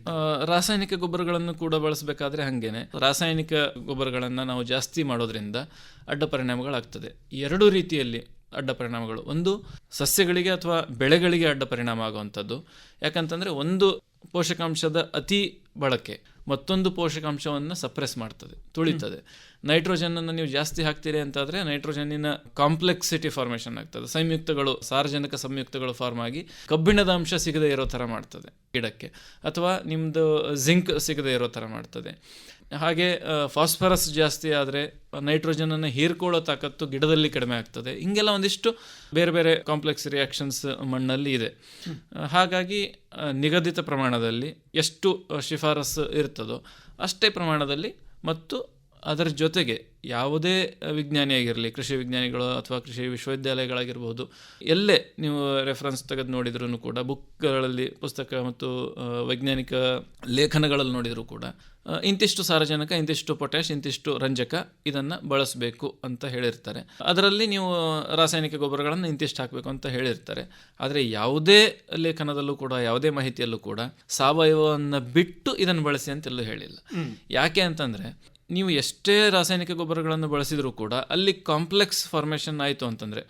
Speaker 2: ರಾಸಾಯನಿಕ ಗೊಬ್ಬರಗಳನ್ನು ಕೂಡ ಬಳಸಬೇಕಾದ್ರೆ ಹಾಗೇನೆ. ರಾಸಾಯನಿಕ ಗೊಬ್ಬರಗಳನ್ನು ನಾವು ಜಾಸ್ತಿ ಮಾಡೋದ್ರಿಂದ ಅಡ್ಡ ಪರಿಣಾಮಗಳಾಗ್ತದೆ. ಎರಡು ರೀತಿಯಲ್ಲಿ ಅಡ್ಡ ಪರಿಣಾಮಗಳು. ಒಂದು ಸಸ್ಯಗಳಿಗೆ ಅಥವಾ ಬೆಳೆಗಳಿಗೆ ಅಡ್ಡ ಪರಿಣಾಮ ಆಗುವಂಥದ್ದು. ಯಾಕಂತಂದರೆ ಒಂದು ಪೋಷಕಾಂಶದ ಅತಿ ಬಳಕೆ ಮತ್ತೊಂದು ಪೋಷಕಾಂಶವನ್ನು ಸಪ್ರೆಸ್ ಮಾಡ್ತದೆ, ತುಳಿತದೆ. ನೈಟ್ರೋಜನನ್ನು ನೀವು ಜಾಸ್ತಿ ಹಾಕ್ತೀರಿ ಅಂತಾದರೆ ನೈಟ್ರೋಜನ್ನಿನ ಕಾಂಪ್ಲೆಕ್ಸಿಟಿ ಫಾರ್ಮೇಷನ್ ಆಗ್ತದೆ. ಸಂಯುಕ್ತಗಳು, ಸಾರಜನಕ ಸಂಯುಕ್ತಗಳು ಫಾರ್ಮ್ ಆಗಿ ಕಬ್ಬಿಣದ ಅಂಶ ಸಿಗದೇ ಇರೋ ಥರ ಮಾಡ್ತದೆ. ಗಿಡಕ್ಕೆ ಅಥವಾ ನಿಮ್ಮದು ಜಿಂಕ್ ಸಿಗದೇ ಇರೋ ಥರ ಮಾಡ್ತದೆ. ಹಾಗೆ ಫಾಸ್ಫರಸ್ ಜಾಸ್ತಿ ಆದರೆ ನೈಟ್ರೋಜನನ್ನು ಹೀರ್ಕೊಳ್ಳೋ ತಾಕತ್ತು ಗಿಡದಲ್ಲಿ ಕಡಿಮೆ ಆಗ್ತದೆ. ಹಿಂಗೆಲ್ಲ ಒಂದಿಷ್ಟು ಬೇರೆ ಬೇರೆ ಕಾಂಪ್ಲೆಕ್ಸ್ ರಿಯಾಕ್ಷನ್ಸ್ ಮಣ್ಣಲ್ಲಿ ಇದೆ. ಹಾಗಾಗಿ ನಿಗದಿತ ಪ್ರಮಾಣದಲ್ಲಿ ಎಷ್ಟು ಶಿಫಾರಸು ಇರ್ತದೋ ಅಷ್ಟೇ ಪ್ರಮಾಣದಲ್ಲಿ ಮತ್ತು ಅದರ ಜೊತೆಗೆ ಯಾವುದೇ ವಿಜ್ಞಾನಿಯಾಗಿರಲಿ ಕೃಷಿ ವಿಜ್ಞಾನಿಗಳು ಅಥವಾ ಕೃಷಿ ವಿಶ್ವವಿದ್ಯಾಲಯಗಳಾಗಿರ್ಬೋದು ಎಲ್ಲೇ ನೀವು ರೆಫರೆನ್ಸ್ ತೆಗೆದು ನೋಡಿದ್ರೂ ಕೂಡ ಬುಕ್ಗಳಲ್ಲಿ ಪುಸ್ತಕ ಮತ್ತು ವೈಜ್ಞಾನಿಕ ಲೇಖನಗಳಲ್ಲಿ ನೋಡಿದರೂ ಕೂಡ ಇಂತಿಷ್ಟು ಸಾರಜನಕ ಇಂತಿಷ್ಟು ಪೊಟ್ಯಾಶ್ ಇಂತಿಷ್ಟು ರಂಜಕ ಇದನ್ನು ಬಳಸಬೇಕು ಅಂತ ಹೇಳಿರ್ತಾರೆ. ಅದರಲ್ಲಿ ನೀವು ರಾಸಾಯನಿಕ ಗೊಬ್ಬರಗಳನ್ನು ಇಂತಿಷ್ಟು ಹಾಕಬೇಕು ಅಂತ ಹೇಳಿರ್ತಾರೆ. ಆದರೆ ಯಾವುದೇ ಲೇಖನದಲ್ಲೂ ಕೂಡ ಯಾವುದೇ ಮಾಹಿತಿಯಲ್ಲೂ ಕೂಡ ಸಾವಯವವನ್ನು ಬಿಟ್ಟು ಇದನ್ನು ಬಳಸಿ ಅಂತೆಲ್ಲೂ ಹೇಳಿಲ್ಲ. ಯಾಕೆ ಅಂತಂದರೆ ನೀವು ಎಷ್ಟೇ ರಾಸಾಯನಿಕ ಗೊಬ್ಬರಗಳನ್ನು ಬಳಸಿದರೂ ಕೂಡ ಅಲ್ಲಿ ಕಾಂಪ್ಲೆಕ್ಸ್ ಫಾರ್ಮೇಷನ್ ಆಯಿತು ಅಂತಂದರೆ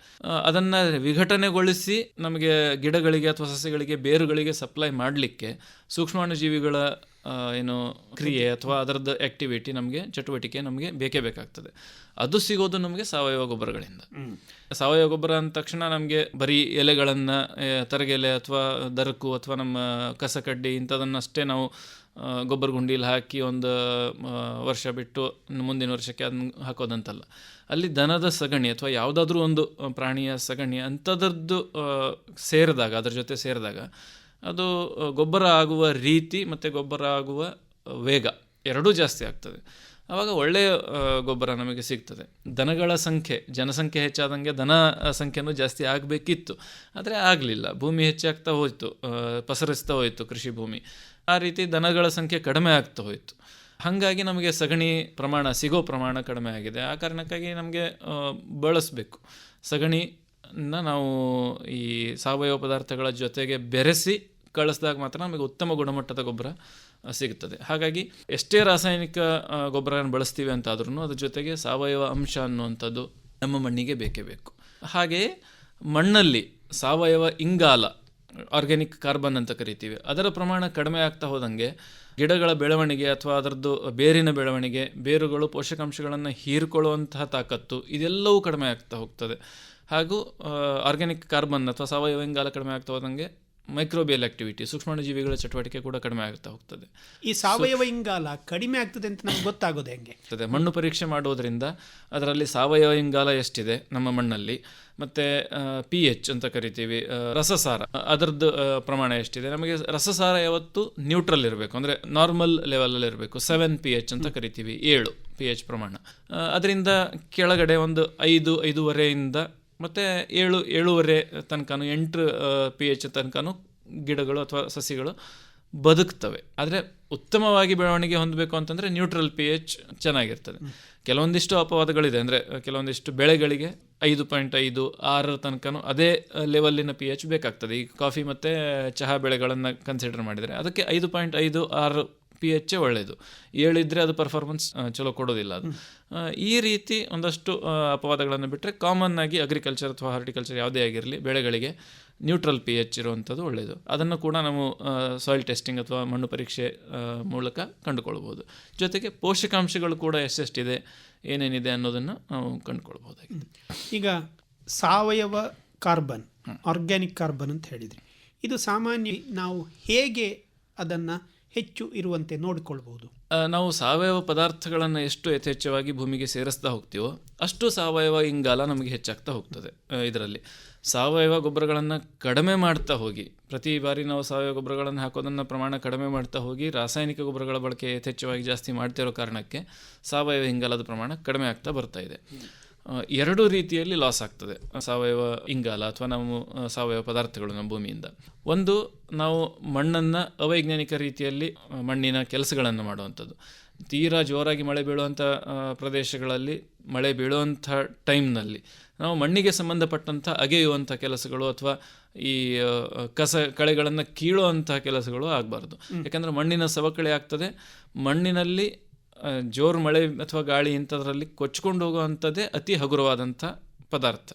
Speaker 2: ಅದನ್ನು ವಿಘಟನೆಗೊಳಿಸಿ ನಮಗೆ ಗಿಡಗಳಿಗೆ ಅಥವಾ ಸಸ್ಯಗಳಿಗೆ ಬೇರುಗಳಿಗೆ ಸಪ್ಲೈ ಮಾಡಲಿಕ್ಕೆ ಸೂಕ್ಷ್ಮಾಣುಜೀವಿಗಳ ಜೀವಿಗಳ ಏನು ಕ್ರಿಯೆ ಅಥವಾ ಅದರದ್ದು ಆ್ಯಕ್ಟಿವಿಟಿ ನಮಗೆ ಚಟುವಟಿಕೆ ನಮಗೆ ಬೇಕೇ ಬೇಕಾಗ್ತದೆ. ಅದು ಸಿಗೋದು ನಮಗೆ ಸಾವಯವ ಗೊಬ್ಬರಗಳಿಂದ. ಸಾವಯವ ಗೊಬ್ಬರ ಅಂದ ತಕ್ಷಣ ನಮಗೆ ಬರೀ ಎಲೆಗಳನ್ನು ತರಗೆಲೆ ಅಥವಾ ದರಕು ಅಥವಾ ನಮ್ಮ ಕಸಕಡ್ಡಿ ಇಂಥದನ್ನಷ್ಟೇ ನಾವು ಗೊಬ್ಬರ ಗುಂಡಿಲಿ ಹಾಕಿ ಒಂದು ವರ್ಷ ಬಿಟ್ಟು ಮುಂದಿನ ವರ್ಷಕ್ಕೆ ಅದನ್ನ ಹಾಕೋದಂತಲ್ಲ. ಅಲ್ಲಿ ದನದ ಸಗಣಿ ಅಥವಾ ಯಾವುದಾದ್ರೂ ಒಂದು ಪ್ರಾಣಿಯ ಸಗಣಿ ಅಂಥದ್ರದ್ದು ಸೇರಿದಾಗ, ಅದ್ರ ಜೊತೆ ಸೇರಿದಾಗ ಅದು ಗೊಬ್ಬರ ಆಗುವ ರೀತಿ ಮತ್ತು ಗೊಬ್ಬರ ಆಗುವ ವೇಗ ಎರಡೂ ಜಾಸ್ತಿ ಆಗ್ತದೆ. ಆವಾಗ ಒಳ್ಳೆಯ ಗೊಬ್ಬರ ನಮಗೆ ಸಿಗ್ತದೆ. ದನಗಳ ಸಂಖ್ಯೆ, ಜನಸಂಖ್ಯೆ ಹೆಚ್ಚಾದಂಗೆ ದನ ಸಂಖ್ಯೆನೂ ಜಾಸ್ತಿ ಆಗಬೇಕಿತ್ತು. ಆದರೆ ಆಗಲಿಲ್ಲ. ಭೂಮಿ ಹೆಚ್ಚಾಗ್ತಾ ಹೋಯಿತು. ಪಸರಿಸ್ತಾ ಹೋಯಿತು ಕೃಷಿ ಭೂಮಿ. ಆ ರೀತಿ ದನಗಳ ಸಂಖ್ಯೆ ಕಡಿಮೆ ಆಗ್ತಾ ಹೋಯಿತು. ಹಾಗಾಗಿ ನಮಗೆ ಸಗಣಿ ಪ್ರಮಾಣ, ಸಿಗೋ ಪ್ರಮಾಣ ಕಡಿಮೆ ಆಗಿದೆ. ಆ ಕಾರಣಕ್ಕಾಗಿ ನಮಗೆ ಬಳಸಬೇಕು. ಸಗಣಿನ ನಾವು ಈ ಸಾವಯವ ಪದಾರ್ಥಗಳ ಜೊತೆಗೆ ಬೆರೆಸಿ ಕಳಿಸಿದಾಗ ಮಾತ್ರ ನಮಗೆ ಉತ್ತಮ ಗುಣಮಟ್ಟದ ಗೊಬ್ಬರ ಸಿಗುತ್ತದೆ. ಹಾಗಾಗಿ ಎಷ್ಟೇ ರಾಸಾಯನಿಕ ಗೊಬ್ಬರಗಳನ್ನು ಬಳಸ್ತೀವಿ ಅಂತಾದ್ರೂ ಅದ್ರ ಜೊತೆಗೆ ಸಾವಯವ ಅಂಶ ಅನ್ನುವಂಥದ್ದು ನಮ್ಮ ಮಣ್ಣಿಗೆ ಬೇಕೇ ಬೇಕು. ಹಾಗೆಯೇ ಮಣ್ಣಲ್ಲಿ ಸಾವಯವ ಇಂಗಾಲ ಆರ್ಗ್ಯಾನಿಕ್ ಕಾರ್ಬನ್ ಅಂತ ಕರಿತೀವಿ. ಅದರ ಪ್ರಮಾಣ ಕಡಿಮೆ ಆಗ್ತಾ ಹೋದಂಗೆ ಗಿಡಗಳ ಬೆಳವಣಿಗೆ ಅಥವಾ ಅದರದ್ದು ಬೇರಿನ ಬೆಳವಣಿಗೆ, ಬೇರುಗಳು ಪೋಷಕಾಂಶಗಳನ್ನು ಹೀರಿಕೊಳ್ಳುವಂತಹ ತಾಕತ್ತು ಇದೆಲ್ಲವೂ ಕಡಿಮೆ ಆಗ್ತಾ ಹೋಗ್ತದೆ. ಹಾಗೂ ಆರ್ಗ್ಯಾನಿಕ್ ಕಾರ್ಬನ್ ಅಥವಾ ಸಾವಯವ ಇಂಗಾಲ ಕಡಿಮೆ ಆಗ್ತಾ ಹೋದಂಗೆ ಮೈಕ್ರೋಬಿಯಲ್ ಆಕ್ಟಿವಿಟಿ ಜೀವಿಗಳ ಚಟುವಟಿಕೆ ಕೂಡ ಕಡಿಮೆ ಆಗ್ತಾ ಹೋಗ್ತದೆ.
Speaker 1: ಈ ಸಾವಯವ ಇಂಗಾಲ ಕಡಿಮೆ ಆಗ್ತದೆ ಅಂತ ನಮ್ಗೆ ಗೊತ್ತಾಗೋದು ಹೆಂಗೆ?
Speaker 2: ಆಗ್ತದೆ. ಮಣ್ಣು ಪರೀಕ್ಷೆ ಮಾಡೋದ್ರಿಂದ ಅದರಲ್ಲಿ ಸಾವಯವ ಇಂಗಾಲ ಎಷ್ಟಿದೆ ನಮ್ಮ ಮಣ್ಣಲ್ಲಿ ಮತ್ತು ಪಿ ಎಚ್ ಅಂತ ಕರಿತೀವಿ ರಸಸಾರ. ಅದರದ್ದು ಪ್ರಮಾಣ ಎಷ್ಟಿದೆ? ನಮಗೆ ರಸಸಾರ ಯಾವತ್ತು ನ್ಯೂಟ್ರಲ್ ಇರಬೇಕು. ಅಂದರೆ ನಾರ್ಮಲ್ ಲೆವೆಲಲ್ಲಿ ಇರಬೇಕು. ಸೆವೆನ್ ಪಿ ಎಚ್ ಅಂತ ಕರಿತೀವಿ ಏಳು ಪಿ ಎಚ್ ಪ್ರಮಾಣ. ಅದರಿಂದ ಕೆಳಗಡೆ ಒಂದು ಐದು ಐದೂವರೆಯಿಂದ ಮತ್ತು ಏಳು, ಏಳುವರೆ ತನಕನು, ಎಂಟು ಪಿ ಎಚ್ ತನಕನೂ ಗಿಡಗಳು ಅಥವಾ ಸಸಿಗಳು ಬದುಕ್ತವೆ. ಆದರೆ ಉತ್ತಮವಾಗಿ ಬೆಳವಣಿಗೆ ಹೊಂದಬೇಕು ಅಂತಂದರೆ ನ್ಯೂಟ್ರಲ್ ಪಿ ಎಚ್ ಚೆನ್ನಾಗಿರ್ತದೆ. ಕೆಲವೊಂದಿಷ್ಟು ಅಪವಾದಗಳಿದೆ. ಅಂದರೆ ಕೆಲವೊಂದಿಷ್ಟು ಬೆಳೆಗಳಿಗೆ ಐದು ಪಾಯಿಂಟ್ ಐದು, ಆರರ ತನಕ ಅದೇ ಲೆವೆಲ್ಲಿನ ಪಿ ಎಚ್ ಬೇಕಾಗ್ತದೆ. ಈಗ ಕಾಫಿ ಮತ್ತು ಚಹಾ ಬೆಳೆಗಳನ್ನು ಕನ್ಸಿಡರ್ ಮಾಡಿದರೆ ಅದಕ್ಕೆ ಐದು ಪಾಯಿಂಟ್ ಐದು, ಆರು ಪಿ ಎಚ್ ಒಳ್ಳೆಯದು. ಏಳಿದ್ರೆ ಅದು ಪರ್ಫಾರ್ಮೆನ್ಸ್ ಚಲೋ ಕೊಡೋದಿಲ್ಲ ಅದು. ಈ ರೀತಿ ಒಂದಷ್ಟು ಅಪವಾದಗಳನ್ನು ಬಿಟ್ಟರೆ ಕಾಮನ್ ಆಗಿ ಅಗ್ರಿಕಲ್ಚರ್ ಅಥವಾ ಹಾರ್ಟಿಕಲ್ಚರ್ ಯಾವುದೇ ಆಗಿರಲಿ ಬೆಳೆಗಳಿಗೆ ನ್ಯೂಟ್ರಲ್ ಪಿ ಎಚ್ ಇರುವಂಥದ್ದು ಒಳ್ಳೆಯದು ಅದನ್ನು ಕೂಡ ನಾವು ಸಾಯಿಲ್ ಟೆಸ್ಟಿಂಗ್ ಅಥವಾ ಮಣ್ಣು ಪರೀಕ್ಷೆ ಮೂಲಕ ಕಂಡುಕೊಳ್ಬೋದು. ಜೊತೆಗೆ ಪೋಷಕಾಂಶಗಳು ಕೂಡ ಎಷ್ಟೆಷ್ಟಿದೆ ಏನೇನಿದೆ ಅನ್ನೋದನ್ನು ನಾವು ಕಂಡುಕೊಳ್ಬೋದಾಗಿದೆ.
Speaker 1: ಈಗ ಸಾವಯವ ಕಾರ್ಬನ್ ಆರ್ಗ್ಯಾನಿಕ್ ಕಾರ್ಬನ್ ಅಂತ ಹೇಳಿದ್ರಿ. ಇದು ಸಾಮಾನ್ಯ ನಾವು ಹೇಗೆ ಅದನ್ನು ಹೆಚ್ಚು ಇರುವಂತೆ ನೋಡಿಕೊಳ್ಬೋದು
Speaker 2: ನಾವು ಸಾವಯವ ಪದಾರ್ಥಗಳನ್ನು ಎಷ್ಟು ಯಥೇಚ್ಛವಾಗಿ ಭೂಮಿಗೆ ಸೇರಿಸ್ತಾ ಹೋಗ್ತೀವೋ ಅಷ್ಟು ಸಾವಯವ ಇಂಗಾಲ ನಮಗೆ ಹೆಚ್ಚಾಗ್ತಾ ಹೋಗ್ತದೆ ಇದರಲ್ಲಿ. ಸಾವಯವ ಗೊಬ್ಬರಗಳನ್ನು ಕಡಿಮೆ ಮಾಡ್ತಾ ಹೋಗಿ, ಪ್ರತಿ ಬಾರಿ ನಾವು ಸಾವಯವ ಗೊಬ್ಬರಗಳನ್ನು ಹಾಕೋದನ್ನು ಪ್ರಮಾಣ ಕಡಿಮೆ ಮಾಡ್ತಾ ಹೋಗಿ, ರಾಸಾಯನಿಕ ಗೊಬ್ಬರಗಳ ಬಳಕೆ ಯಥೇಚ್ಛವಾಗಿ ಜಾಸ್ತಿ ಮಾಡ್ತಿರೋ ಕಾರಣಕ್ಕೆ ಸಾವಯವ ಇಂಗಾಲದ ಪ್ರಮಾಣ ಕಡಿಮೆ ಆಗ್ತಾ ಬರ್ತಾ ಇದೆ. ಎರಡು ರೀತಿಯಲ್ಲಿ ಲಾಸ್ ಆಗ್ತದೆ. ಸಾವಯವ ಇಂಗಾಲ ಅಥವಾ ನಾವು ಸಾವಯವ ಪದಾರ್ಥಗಳು ನಮ್ಮ ಭೂಮಿಯಿಂದ. ಒಂದು ನಾವು ಮಣ್ಣನ್ನು ಅವೈಜ್ಞಾನಿಕ ರೀತಿಯಲ್ಲಿ ಮಣ್ಣಿನ ಕೆಲಸಗಳನ್ನು ಮಾಡುವಂಥದ್ದು. ತೀರಾ ಜೋರಾಗಿ ಮಳೆ ಬೀಳುವಂಥ ಪ್ರದೇಶಗಳಲ್ಲಿ ಮಳೆ ಬೀಳುವಂಥ ಟೈಮ್ನಲ್ಲಿ ನಾವು ಮಣ್ಣಿಗೆ ಸಂಬಂಧಪಟ್ಟಂಥ ಅಗೆಯುವಂಥ ಕೆಲಸಗಳು ಅಥವಾ ಈ ಕಸ ಕಳೆಗಳನ್ನು ಕೀಳುವಂಥ ಕೆಲಸಗಳು ಆಗಬಾರ್ದು. ಯಾಕಂದರೆ ಮಣ್ಣಿನ ಸವಕಳಿ ಆಗ್ತದೆ. ಮಣ್ಣಿನಲ್ಲಿ ಜೋರು ಮಳೆ ಅಥವಾ ಗಾಳಿ ಇಂಥದ್ರಲ್ಲಿ ಕೊಚ್ಕೊಂಡು ಹೋಗುವಂಥದ್ದೇ ಅತಿ ಹಗುರವಾದಂಥ ಪದಾರ್ಥ.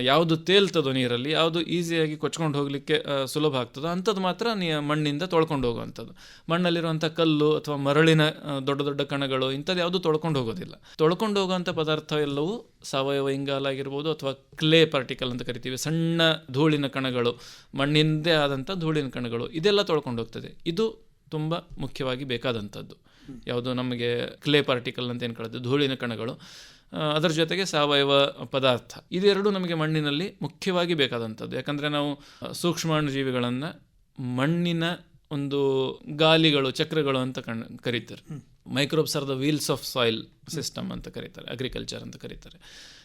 Speaker 2: ಯಾವುದು ತೇಲ್ತದೋ ನೀರಲ್ಲಿ ಯಾವುದು ಈಸಿಯಾಗಿ ಕೊಚ್ಕೊಂಡು ಹೋಗಲಿಕ್ಕೆ ಸುಲಭ ಆಗ್ತದೋ ಅಂಥದ್ದು ಮಾತ್ರ ನೀ ಮಣ್ಣಿಂದ ತೊಳ್ಕೊಂಡು ಹೋಗುವಂಥದ್ದು. ಮಣ್ಣಲ್ಲಿರುವಂಥ ಕಲ್ಲು ಅಥವಾ ಮರಳಿನ ದೊಡ್ಡ ದೊಡ್ಡ ಕಣಗಳು ಇಂಥದ್ದು ಯಾವುದು ತೊಳ್ಕೊಂಡು ಹೋಗೋದಿಲ್ಲ. ತೊಳ್ಕೊಂಡು ಹೋಗುವಂಥ ಪದಾರ್ಥ ಎಲ್ಲವೂ ಸಾವಯವ ಇಂಗಾಲ ಆಗಿರ್ಬೋದು ಅಥವಾ ಕ್ಲೇ ಪಾರ್ಟಿಕಲ್ ಅಂತ ಕರಿತೀವಿ ಸಣ್ಣ ಧೂಳಿನ ಕಣಗಳು ಮಣ್ಣಿಂದೇ ಆದಂಥ ಧೂಳಿನ ಕಣಗಳು ಇದೆಲ್ಲ ತೊಳ್ಕೊಂಡು ಹೋಗ್ತದೆ. ಇದು ತುಂಬ ಮುಖ್ಯವಾಗಿ ಬೇಕಾದಂಥದ್ದು. ಯಾವುದು ನಮಗೆ ಕ್ಲೇ ಪಾರ್ಟಿಕಲ್ ಅಂತ ಏನು ಕಳೆದು ಧೂಳಿನ ಕಣಗಳು. ಅದರ ಜೊತೆಗೆ ಸಾವಯವ ಪದಾರ್ಥ. ಇದೆರಡು ನಮಗೆ ಮಣ್ಣಿನಲ್ಲಿ ಮುಖ್ಯವಾಗಿ ಬೇಕಾದಂಥದ್ದು. ಯಾಕಂದರೆ ನಾವು ಸೂಕ್ಷ್ಮಾಣು ಸೂಕ್ಷ್ಮಾಣುಜೀವಿಗಳನ್ನು ಮಣ್ಣಿನ ಒಂದು ಗಾಲಿಗಳು ಚಕ್ರಗಳು ಅಂತ ಕಣ್ ಕರೀತಾರೆ. Microbes are the wheels of soil system ಅಂತ ಕರೀತಾರೆ. ಅಗ್ರಿಕಲ್ಚರ್ ಅಂತ ಕರೀತಾರೆ.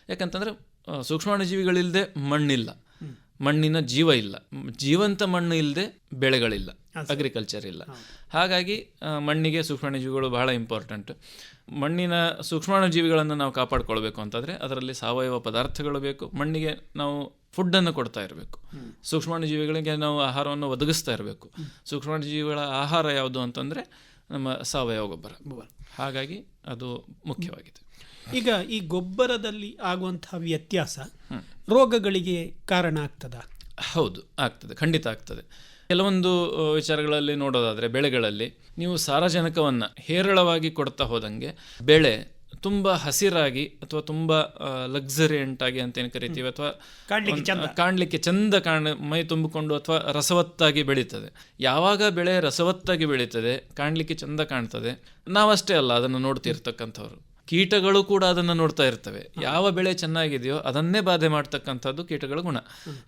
Speaker 2: ಯಾಕಂತಂದರೆ ಸೂಕ್ಷ್ಮಾಣು ಸೂಕ್ಷ್ಮಾಣುಜೀವಿಗಳಿಲ್ಲದೆ ಮಣ್ಣಿಲ್ಲ. ಮಣ್ಣಿನ ಜೀವ ಇಲ್ಲ. ಜೀವಂತ ಮಣ್ಣು ಇಲ್ಲದೆ ಬೆಳೆಗಳಿಲ್ಲ. ಅಗ್ರಿಕಲ್ಚರ್ ಇಲ್ಲ. ಹಾಗಾಗಿ ಮಣ್ಣಿಗೆ ಸೂಕ್ಷ್ಮಾಣುಜೀವಿಗಳು ಬಹಳ ಇಂಪಾರ್ಟೆಂಟ್ ಮಣ್ಣಿನ ಸೂಕ್ಷ್ಮಾಣುಜೀವಿಗಳನ್ನು ನಾವು ಕಾಪಾಡ್ಕೊಳ್ಬೇಕು ಅಂತಂದರೆ ಅದರಲ್ಲಿ ಸಾವಯವ ಪದಾರ್ಥಗಳು ಬೇಕು ಮಣ್ಣಿಗೆ ನಾವು ಫುಡ್ಡನ್ನು ಕೊಡ್ತಾ ಇರಬೇಕು. ಸೂಕ್ಷ್ಮಾಣುಜೀವಿಗಳಿಗೆ ನಾವು ಆಹಾರವನ್ನು ಒದಗಿಸ್ತಾ ಇರಬೇಕು. ಸೂಕ್ಷ್ಮಾಣುಜೀವಿಗಳ ಆಹಾರ ಯಾವುದು ಅಂತಂದರೆ ನಮ್ಮ ಸಾವಯವ ಗೊಬ್ಬರ. ಹಾಗಾಗಿ ಅದು ಮುಖ್ಯವಾಗಿದೆ.
Speaker 1: ಈಗ ಈ ಗೊಬ್ಬರದಲ್ಲಿ ಆಗುವಂತಹ ವ್ಯತ್ಯಾಸ ರೋಗಗಳಿಗೆ ಕಾರಣ ಆಗ್ತದ?
Speaker 2: ಹೌದು ಆಗ್ತದೆ ಖಂಡಿತ ಆಗ್ತದೆ. ಕೆಲವೊಂದು ವಿಚಾರಗಳಲ್ಲಿ ನೋಡೋದಾದರೆ ಬೆಳೆಗಳಲ್ಲಿ ನೀವು ಸಾರಜನಕವನ್ನು ಹೇರಳವಾಗಿ ಕೊಡ್ತಾ ಹೋದಂಗೆ ಬೆಳೆ ತುಂಬ ಹಸಿರಾಗಿ ಅಥವಾ ತುಂಬ ಲಕ್ಸರಿಯಂಟ್ ಆಗಿ ಅಂತ ಏನು ಕರಿತೀವಿ ಅಥವಾ
Speaker 1: ಕಾಣಲಿಕ್ಕೆ ಚಂದ.
Speaker 2: ಒಂದ್- ಕಾಣ್ಲಿಕ್ಕೆ ಚಂದ ಕಾಣ ಮೈ ತುಂಬಿಕೊಂಡು ಅಥವಾ ರಸವತ್ತಾಗಿ ಬೆಳೀತದೆ. ಯಾವಾಗ ಬೆಳೆ ರಸವತ್ತಾಗಿ ಬೆಳೀತದೆ ಕಾಣಲಿಕ್ಕೆ ಚಂದ ಕಾಣ್ತದೆ ನಾವಷ್ಟೇ ಅಲ್ಲ ಅದನ್ನು ನೋಡ್ತಿರ್ತಕ್ಕಂಥವ್ರು. ಕೀಟಗಳು ಕೂಡ ಅದನ್ನು ನೋಡ್ತಾ ಇರ್ತವೆ. ಯಾವ ಬೆಳೆ ಚೆನ್ನಾಗಿದೆಯೋ ಅದನ್ನೇ ಬಾಧೆ ಮಾಡ್ತಕ್ಕಂಥದ್ದು ಕೀಟಗಳ ಗುಣ.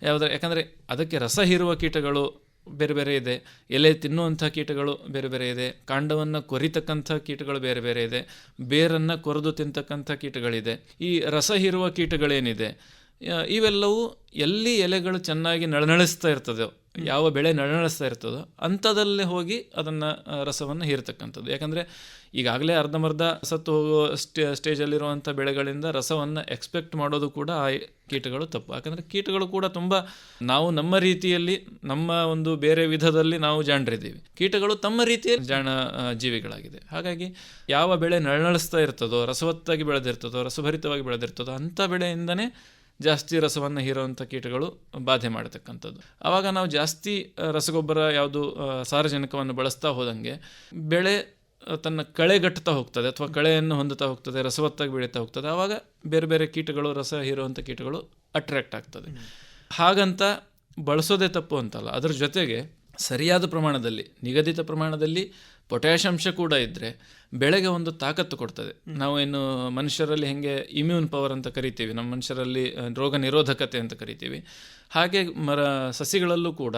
Speaker 2: ಯಾವುದ್ರ ಯಾಕಂದರೆ ಅದಕ್ಕೆ ರಸ ಹೀರುವ ಕೀಟಗಳು ಬೇರೆ ಬೇರೆ ಇದೆ. ಎಲೆ ತಿನ್ನುವಂಥ ಕೀಟಗಳು ಬೇರೆ ಬೇರೆ ಇದೆ. ಕಾಂಡವನ್ನು ಕೊರಿತಕ್ಕಂಥ ಕೀಟಗಳು ಬೇರೆ ಬೇರೆ ಇದೆ. ಬೇರನ್ನು ಕೊರೆದು ತಿಂತಕ್ಕಂಥ ಕೀಟಗಳಿದೆ. ಈ ರಸ ಹೀರುವ ಕೀಟಗಳೇನಿದೆ? ಇವೆಲ್ಲವೂ ಎಲ್ಲಿ ಎಲೆಗಳು ಚೆನ್ನಾಗಿ ನಳನಳಿಸ್ತಾ ಇರ್ತದೋ ಯಾವ ಬೆಳೆ ನಡೆಸ್ತಾ ಇರ್ತದೋ ಅಂಥದಲ್ಲೇ ಹೋಗಿ ಅದನ್ನು ರಸವನ್ನು ಹೀರ್ತಕ್ಕಂಥದ್ದು. ಯಾಕಂದರೆ ಈಗಾಗಲೇ ಅರ್ಧಂಬರ್ಧ ಸತ್ತು ಹೋಗೋ ಸ್ಟೇ, ಸ್ಟೇಜಲ್ಲಿರುವಂಥ ಬೆಳೆಗಳಿಂದ ರಸವನ್ನು ಎಕ್ಸ್ಪೆಕ್ಟ್ ಮಾಡೋದು ಕೂಡ ಆ ಕೀಟಗಳು ತಪ್ಪು. ಯಾಕಂದರೆ ಕೀಟಗಳು ಕೂಡ ತುಂಬ ನಾವು ನಮ್ಮ ರೀತಿಯಲ್ಲಿ, ನಮ್ಮ ಒಂದು ಬೇರೆ ವಿಧದಲ್ಲಿ ನಾವು ಜಾಣರಿದ್ದೀವಿ. ಕೀಟಗಳು ತಮ್ಮ ರೀತಿಯಲ್ಲಿ ಜಾಣ ಜೀವಿಗಳಾಗಿದೆ. ಹಾಗಾಗಿ ಯಾವ ಬೆಳೆ ನಳನಳಿಸ್ತಾ ಇರ್ತದೋ, ರಸವತ್ತಾಗಿ ಬೆಳೆದಿರ್ತದೋ, ರಸಭರಿತವಾಗಿ ಬೆಳೆದಿರ್ತದೋ ಅಂಥ ಬೆಳೆಯಿಂದನೇ ಜಾಸ್ತಿ ರಸವನ್ನು ಹೀರುವಂಥ ಕೀಟಗಳು ಬಾಧೆ ಮಾಡತಕ್ಕಂಥದ್ದು. ಆವಾಗ ನಾವು ಜಾಸ್ತಿ ರಸಗೊಬ್ಬರ ಯಾವುದು ಸಾರಜನಕವನ್ನು ಬಳಸ್ತಾ ಹೋದಂಗೆ ಬೆಳೆ ತನ್ನ ಕಳೆಗಟ್ಟುತ್ತಾ ಹೋಗ್ತದೆ ಅಥವಾ ಕಳೆಯನ್ನು ಹೊಂದುತ್ತಾ ಹೋಗ್ತದೆ ರಸವತ್ತಾಗಿ ಬೆಳೀತಾ ಹೋಗ್ತದೆ. ಆವಾಗ ಬೇರೆ ಬೇರೆ ಕೀಟಗಳು ರಸ ಹೀರುವಂಥ ಕೀಟಗಳು ಅಟ್ರಾಕ್ಟ್ ಆಗ್ತದೆ. ಹಾಗಂತ ಬಳಸೋದೇ ತಪ್ಪು ಅಂತಲ್ಲ. ಅದರ ಜೊತೆಗೆ ಸರಿಯಾದ ಪ್ರಮಾಣದಲ್ಲಿ ನಿಗದಿತ ಪ್ರಮಾಣದಲ್ಲಿ ಪೊಟ್ಯಾಷ್ ಅಂಶ ಕೂಡ ಇದ್ದರೆ ಬೆಳೆಗೆ ಒಂದು ತಾಕತ್ತು ಕೊಡ್ತದೆ. ಏನು ಮನುಷ್ಯರಲ್ಲಿ ಹೆಂಗೆ ಇಮ್ಯೂನ್ ಪವರ್ ಅಂತ ಕರಿತೀವಿ, ನಮ್ಮ ಮನುಷ್ಯರಲ್ಲಿ ರೋಗ ನಿರೋಧಕತೆ ಅಂತ ಕರಿತೀವಿ. ಹಾಗೆ ಮರ, ಸಸಿಗಳಲ್ಲೂ ಕೂಡ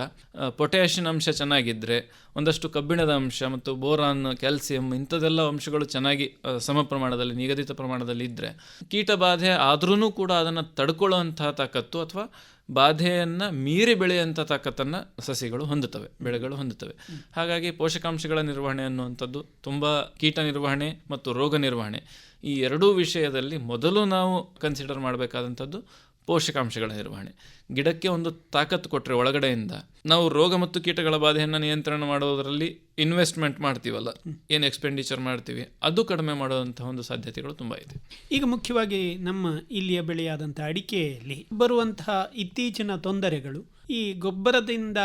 Speaker 2: ಪೊಟ್ಯಾಷಿಯನ್ ಅಂಶ ಚೆನ್ನಾಗಿದ್ದರೆ ಒಂದಷ್ಟು ಕಬ್ಬಿಣದ ಅಂಶ ಮತ್ತು ಬೋರಾನ್, ಕ್ಯಾಲ್ಸಿಯಂ ಇಂಥದೆಲ್ಲ ಅಂಶಗಳು ಚೆನ್ನಾಗಿ ಸಮ ಪ್ರಮಾಣದಲ್ಲಿ, ನಿಗದಿತ ಪ್ರಮಾಣದಲ್ಲಿ ಇದ್ದರೆ ಕೀಟ ಬಾಧೆ ಆದ್ರೂ ಕೂಡ ಅದನ್ನು ತಡ್ಕೊಳ್ಳೋ ತಾಕತ್ತು ಅಥವಾ ಬಾಧೆಯನ್ನು ಮೀರಿ ಬೆಳೆಯುವಂಥ ತಾಕತ್ತನ್ನು ಸಸಿಗಳು ಹೊಂದುತ್ತವೆ, ಬೆಳೆಗಳು ಹೊಂದುತ್ತವೆ. ಹಾಗಾಗಿ ಪೋಷಕಾಂಶಗಳ ನಿರ್ವಹಣೆ ಅನ್ನುವಂಥದ್ದು ತುಂಬ ಕೀಟ ನಿರ್ವಹಣೆ ಮತ್ತು ರೋಗ ನಿರ್ವಹಣೆ ಈ ಎರಡೂ ವಿಷಯದಲ್ಲಿ ಮೊದಲು ನಾವು ಕನ್ಸಿಡರ್ ಮಾಡಬೇಕಾದಂಥದ್ದು ಪೋಷಕಾಂಶಗಳ ನಿರ್ವಹಣೆ. ಗಿಡಕ್ಕೆ ಒಂದು ತಾಕತ್ತು ಕೊಟ್ಟರೆ ಒಳಗಡೆಯಿಂದ. ನಾವು ರೋಗ ಮತ್ತು ಕೀಟಗಳ ಬಾಧೆಯನ್ನು ನಿಯಂತ್ರಣ ಮಾಡೋದರಲ್ಲಿ ಇನ್ವೆಸ್ಟ್ಮೆಂಟ್ ಮಾಡ್ತೀವಲ್ಲ? ಏನು ಎಕ್ಸ್ಪೆಂಡಿಚರ್ ಮಾಡ್ತೀವಿ? ಅದು ಕಡಿಮೆ ಮಾಡುವಂತಹ ಒಂದು ಸಾಧ್ಯತೆಗಳು ತುಂಬ ಇದೆ.
Speaker 1: ಈಗ ಮುಖ್ಯವಾಗಿ ನಮ್ಮ ಇಲ್ಲಿಯ ಬೆಳೆಯಾದಂಥ ಅಡಿಕೆಯಲ್ಲಿ ಬರುವಂತಹ ಇತ್ತೀಚಿನ ತೊಂದರೆಗಳು ಈ ಗೊಬ್ಬರದಿಂದ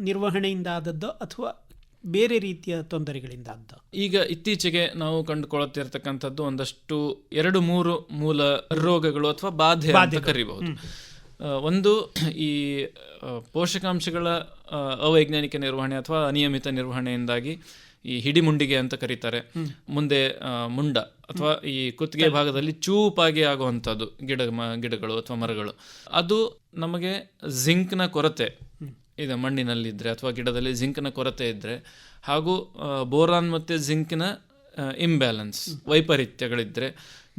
Speaker 1: ನಿರ್ವಹಣೆಯಿಂದ ಆದದ್ದೋ ಅಥವಾ ಬೇರೆ ರೀತಿಯ ತೊಂದರೆಗಳಿಂದ ಆದ್ದೋ
Speaker 2: ಈಗ ಇತ್ತೀಚೆಗೆ ನಾವು ಕಂಡುಕೊಳ್ಳುತ್ತಿರ್ತಕ್ಕಂಥದ್ದು ಒಂದಷ್ಟು ಎರಡು ಮೂರು ಮೂಲ ರೋಗಗಳು ಅಥವಾ ಬಾಧೆ ಅಂತ ಕರಿಬಹುದು. ಒಂದು ಈ ಪೋಷಕಾಂಶಗಳ ಅವೈಜ್ಞಾನಿಕ ನಿರ್ವಹಣೆ ಅಥವಾ ಅನಿಯಮಿತ ನಿರ್ವಹಣೆಯಿಂದಾಗಿ ಈ ಹಿಡಿಮುಂಡಿಗೆ ಅಂತ ಕರೀತಾರೆ. ಮುಂದೆ ಮುಂಡ ಅಥವಾ ಈ ಕುತ್ತಿಗೆ ಭಾಗದಲ್ಲಿ ಚೂಪಾಗಿ ಆಗುವಂಥದ್ದು ಗಿಡ ಗಿಡಗಳು ಅಥವಾ ಮರಗಳು. ಅದು ನಮಗೆ ಜಿಂಕ್ನ ಕೊರತೆ. ಇದೆ ಮಣ್ಣಿನಲ್ಲಿದ್ದರೆ ಅಥವಾ ಗಿಡದಲ್ಲಿ ಜಿಂಕ್ನ ಕೊರತೆ ಇದ್ದರೆ ಹಾಗೂ ಬೋರಾನ್ ಮತ್ತು ಜಿಂಕ್ನ ಇಂಬ್ಯಾಲೆನ್ಸ್ ವೈಪರೀತ್ಯಗಳಿದ್ದರೆ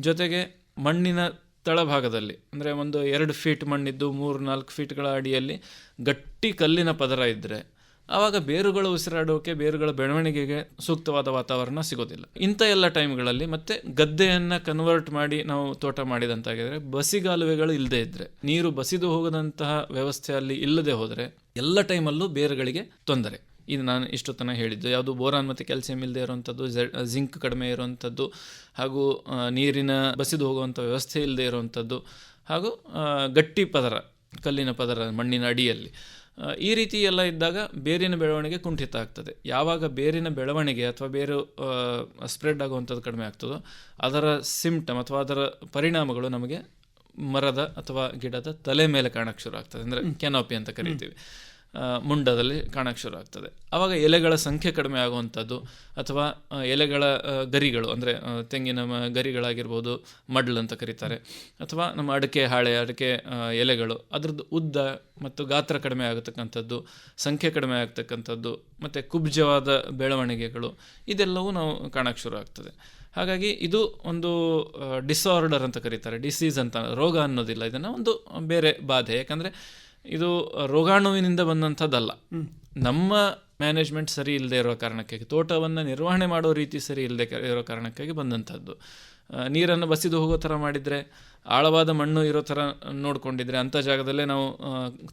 Speaker 2: ಜೊತೆಗೆ ಮಣ್ಣಿನ ತಳಭಾಗದಲ್ಲಿ, ಅಂದರೆ ಒಂದು ಎರಡು ಫೀಟ್ ಮಣ್ಣಿದ್ದು ಮೂರು ನಾಲ್ಕು ಫೀಟ್ಗಳ ಅಡಿಯಲ್ಲಿ ಗಟ್ಟಿ ಕಲ್ಲಿನ ಪದರ ಇದ್ದರೆ ಆವಾಗ ಬೇರುಗಳು ಉಸಿರಾಡೋಕೆ, ಬೇರುಗಳ ಬೆಳವಣಿಗೆಗೆ ಸೂಕ್ತವಾದ ವಾತಾವರಣ ಸಿಗೋದಿಲ್ಲ. ಇಂಥ ಎಲ್ಲ ಟೈಮ್ಗಳಲ್ಲಿ ಮತ್ತೆ ಗದ್ದೆಯನ್ನು ಕನ್ವರ್ಟ್ ಮಾಡಿ ನಾವು ತೋಟ ಮಾಡಿದಂತಾಗಿದ್ರೆ ಬಸಿಗಾಲುವೆಗಳು ಇಲ್ಲದೆ ಇದ್ದರೆ ನೀರು ಬಸಿದು ಹೋಗದಂತಹ ವ್ಯವಸ್ಥೆ ಅಲ್ಲಿ ಇಲ್ಲದೆ ಹೋದರೆ ಎಲ್ಲ ಟೈಮಲ್ಲೂ ಬೇರುಗಳಿಗೆ ತೊಂದರೆ. ಇದು ನಾನು ಇಷ್ಟು ತನಕ ಹೇಳಿದ್ದು. ಯಾವುದು ಬೋರಾನ್ ಮತ್ತು ಕ್ಯಾಲ್ಸಿಯಂ ಇಲ್ಲದೆ ಇರುವಂಥದ್ದು ಜಿಂಕ್ ಕಡಿಮೆ ಇರುವಂಥದ್ದು ಹಾಗೂ ನೀರಿನ ಬಸಿದು ಹೋಗುವಂಥ ವ್ಯವಸ್ಥೆ ಇಲ್ಲದೆ ಇರುವಂಥದ್ದು ಹಾಗೂ ಗಟ್ಟಿ ಪದರ ಕಲ್ಲಿನ ಪದರ ಮಣ್ಣಿನ ಅಡಿಯಲ್ಲಿ. ಈ ರೀತಿ ಎಲ್ಲ ಇದ್ದಾಗ ಬೇರಿನ ಬೆಳವಣಿಗೆ ಕುಂಠಿತ ಆಗ್ತದೆ. ಯಾವಾಗ ಬೇರಿನ ಬೆಳವಣಿಗೆ ಅಥವಾ ಬೇರು ಸ್ಪ್ರೆಡ್ ಆಗುವಂಥದ್ದು ಕಡಿಮೆ ಆಗ್ತದೋ ಅದರ ಸಿಂಪ್ಟಮ್ ಅಥವಾ ಅದರ ಪರಿಣಾಮಗಳು ನಮಗೆ ಮರದ ಅಥವಾ ಗಿಡದ ತಲೆ ಮೇಲೆ ಕಾಣಕ್ಕೆ ಶುರು ಆಗ್ತದೆ. ಅಂದರೆ ಕೆನೋಪಿ ಅಂತ ಕರಿತೀವಿ. ಮುಂಡದಲ್ಲಿ ಕಾಣಕ್ಕೆ ಶುರು ಆಗ್ತದೆ. ಆವಾಗ ಎಲೆಗಳ ಸಂಖ್ಯೆ ಕಡಿಮೆ ಆಗುವಂಥದ್ದು ಅಥವಾ ಎಲೆಗಳ ಗರಿಗಳು, ಅಂದರೆ ತೆಂಗಿನ ಗರಿಗಳಾಗಿರ್ಬೋದು, ಮಡ್ಲ್ ಅಂತ ಕರೀತಾರೆ. ಅಥವಾ ನಮ್ಮ ಅಡಿಕೆ, ಹಾಳೆ, ಅಡಿಕೆ ಎಲೆಗಳು, ಅದರದ್ದು ಉದ್ದ ಮತ್ತು ಗಾತ್ರ ಕಡಿಮೆ ಆಗತಕ್ಕಂಥದ್ದು, ಸಂಖ್ಯೆ ಕಡಿಮೆ ಆಗ್ತಕ್ಕಂಥದ್ದು, ಮತ್ತು ಕುಬ್ಜವಾದ ಬೆಳವಣಿಗೆಗಳು, ಇದೆಲ್ಲವೂ ನಾವು ಕಾಣಕ್ಕೆ ಶುರು ಆಗ್ತದೆ. ಹಾಗಾಗಿ ಇದು ಒಂದು ಡಿಸಾರ್ಡರ್ ಅಂತ ಕರೀತಾರೆ ಡಿಸೀಸ್ ಅಂತ, ರೋಗ ಅನ್ನೋದಿಲ್ಲ. ಇದನ್ನು ಒಂದು ಬೇರೆ ಬಾಧೆ. ಯಾಕಂದರೆ ಇದು ರೋಗಾಣುವಿನಿಂದ ಬಂದಂಥದ್ದಲ್ಲ. ನಮ್ಮ ಮ್ಯಾನೇಜ್ಮೆಂಟ್ ಸರಿ ಇಲ್ಲದೆ ಇರೋ ಕಾರಣಕ್ಕಾಗಿ ತೋಟವನ್ನು ನಿರ್ವಹಣೆ ಮಾಡೋ ರೀತಿ ಸರಿ ಇಲ್ಲದೆ ಇರೋ ಕಾರಣಕ್ಕಾಗಿ ಬಂದಂಥದ್ದು. ನೀರನ್ನು ಬಸಿದು ಹೋಗೋ ಥರ ಮಾಡಿದರೆ ಆಳವಾದ ಮಣ್ಣು ಇರೋ ಥರ ನೋಡಿಕೊಂಡಿದ್ರೆ ಅಂಥ ಜಾಗದಲ್ಲೇ ನಾವು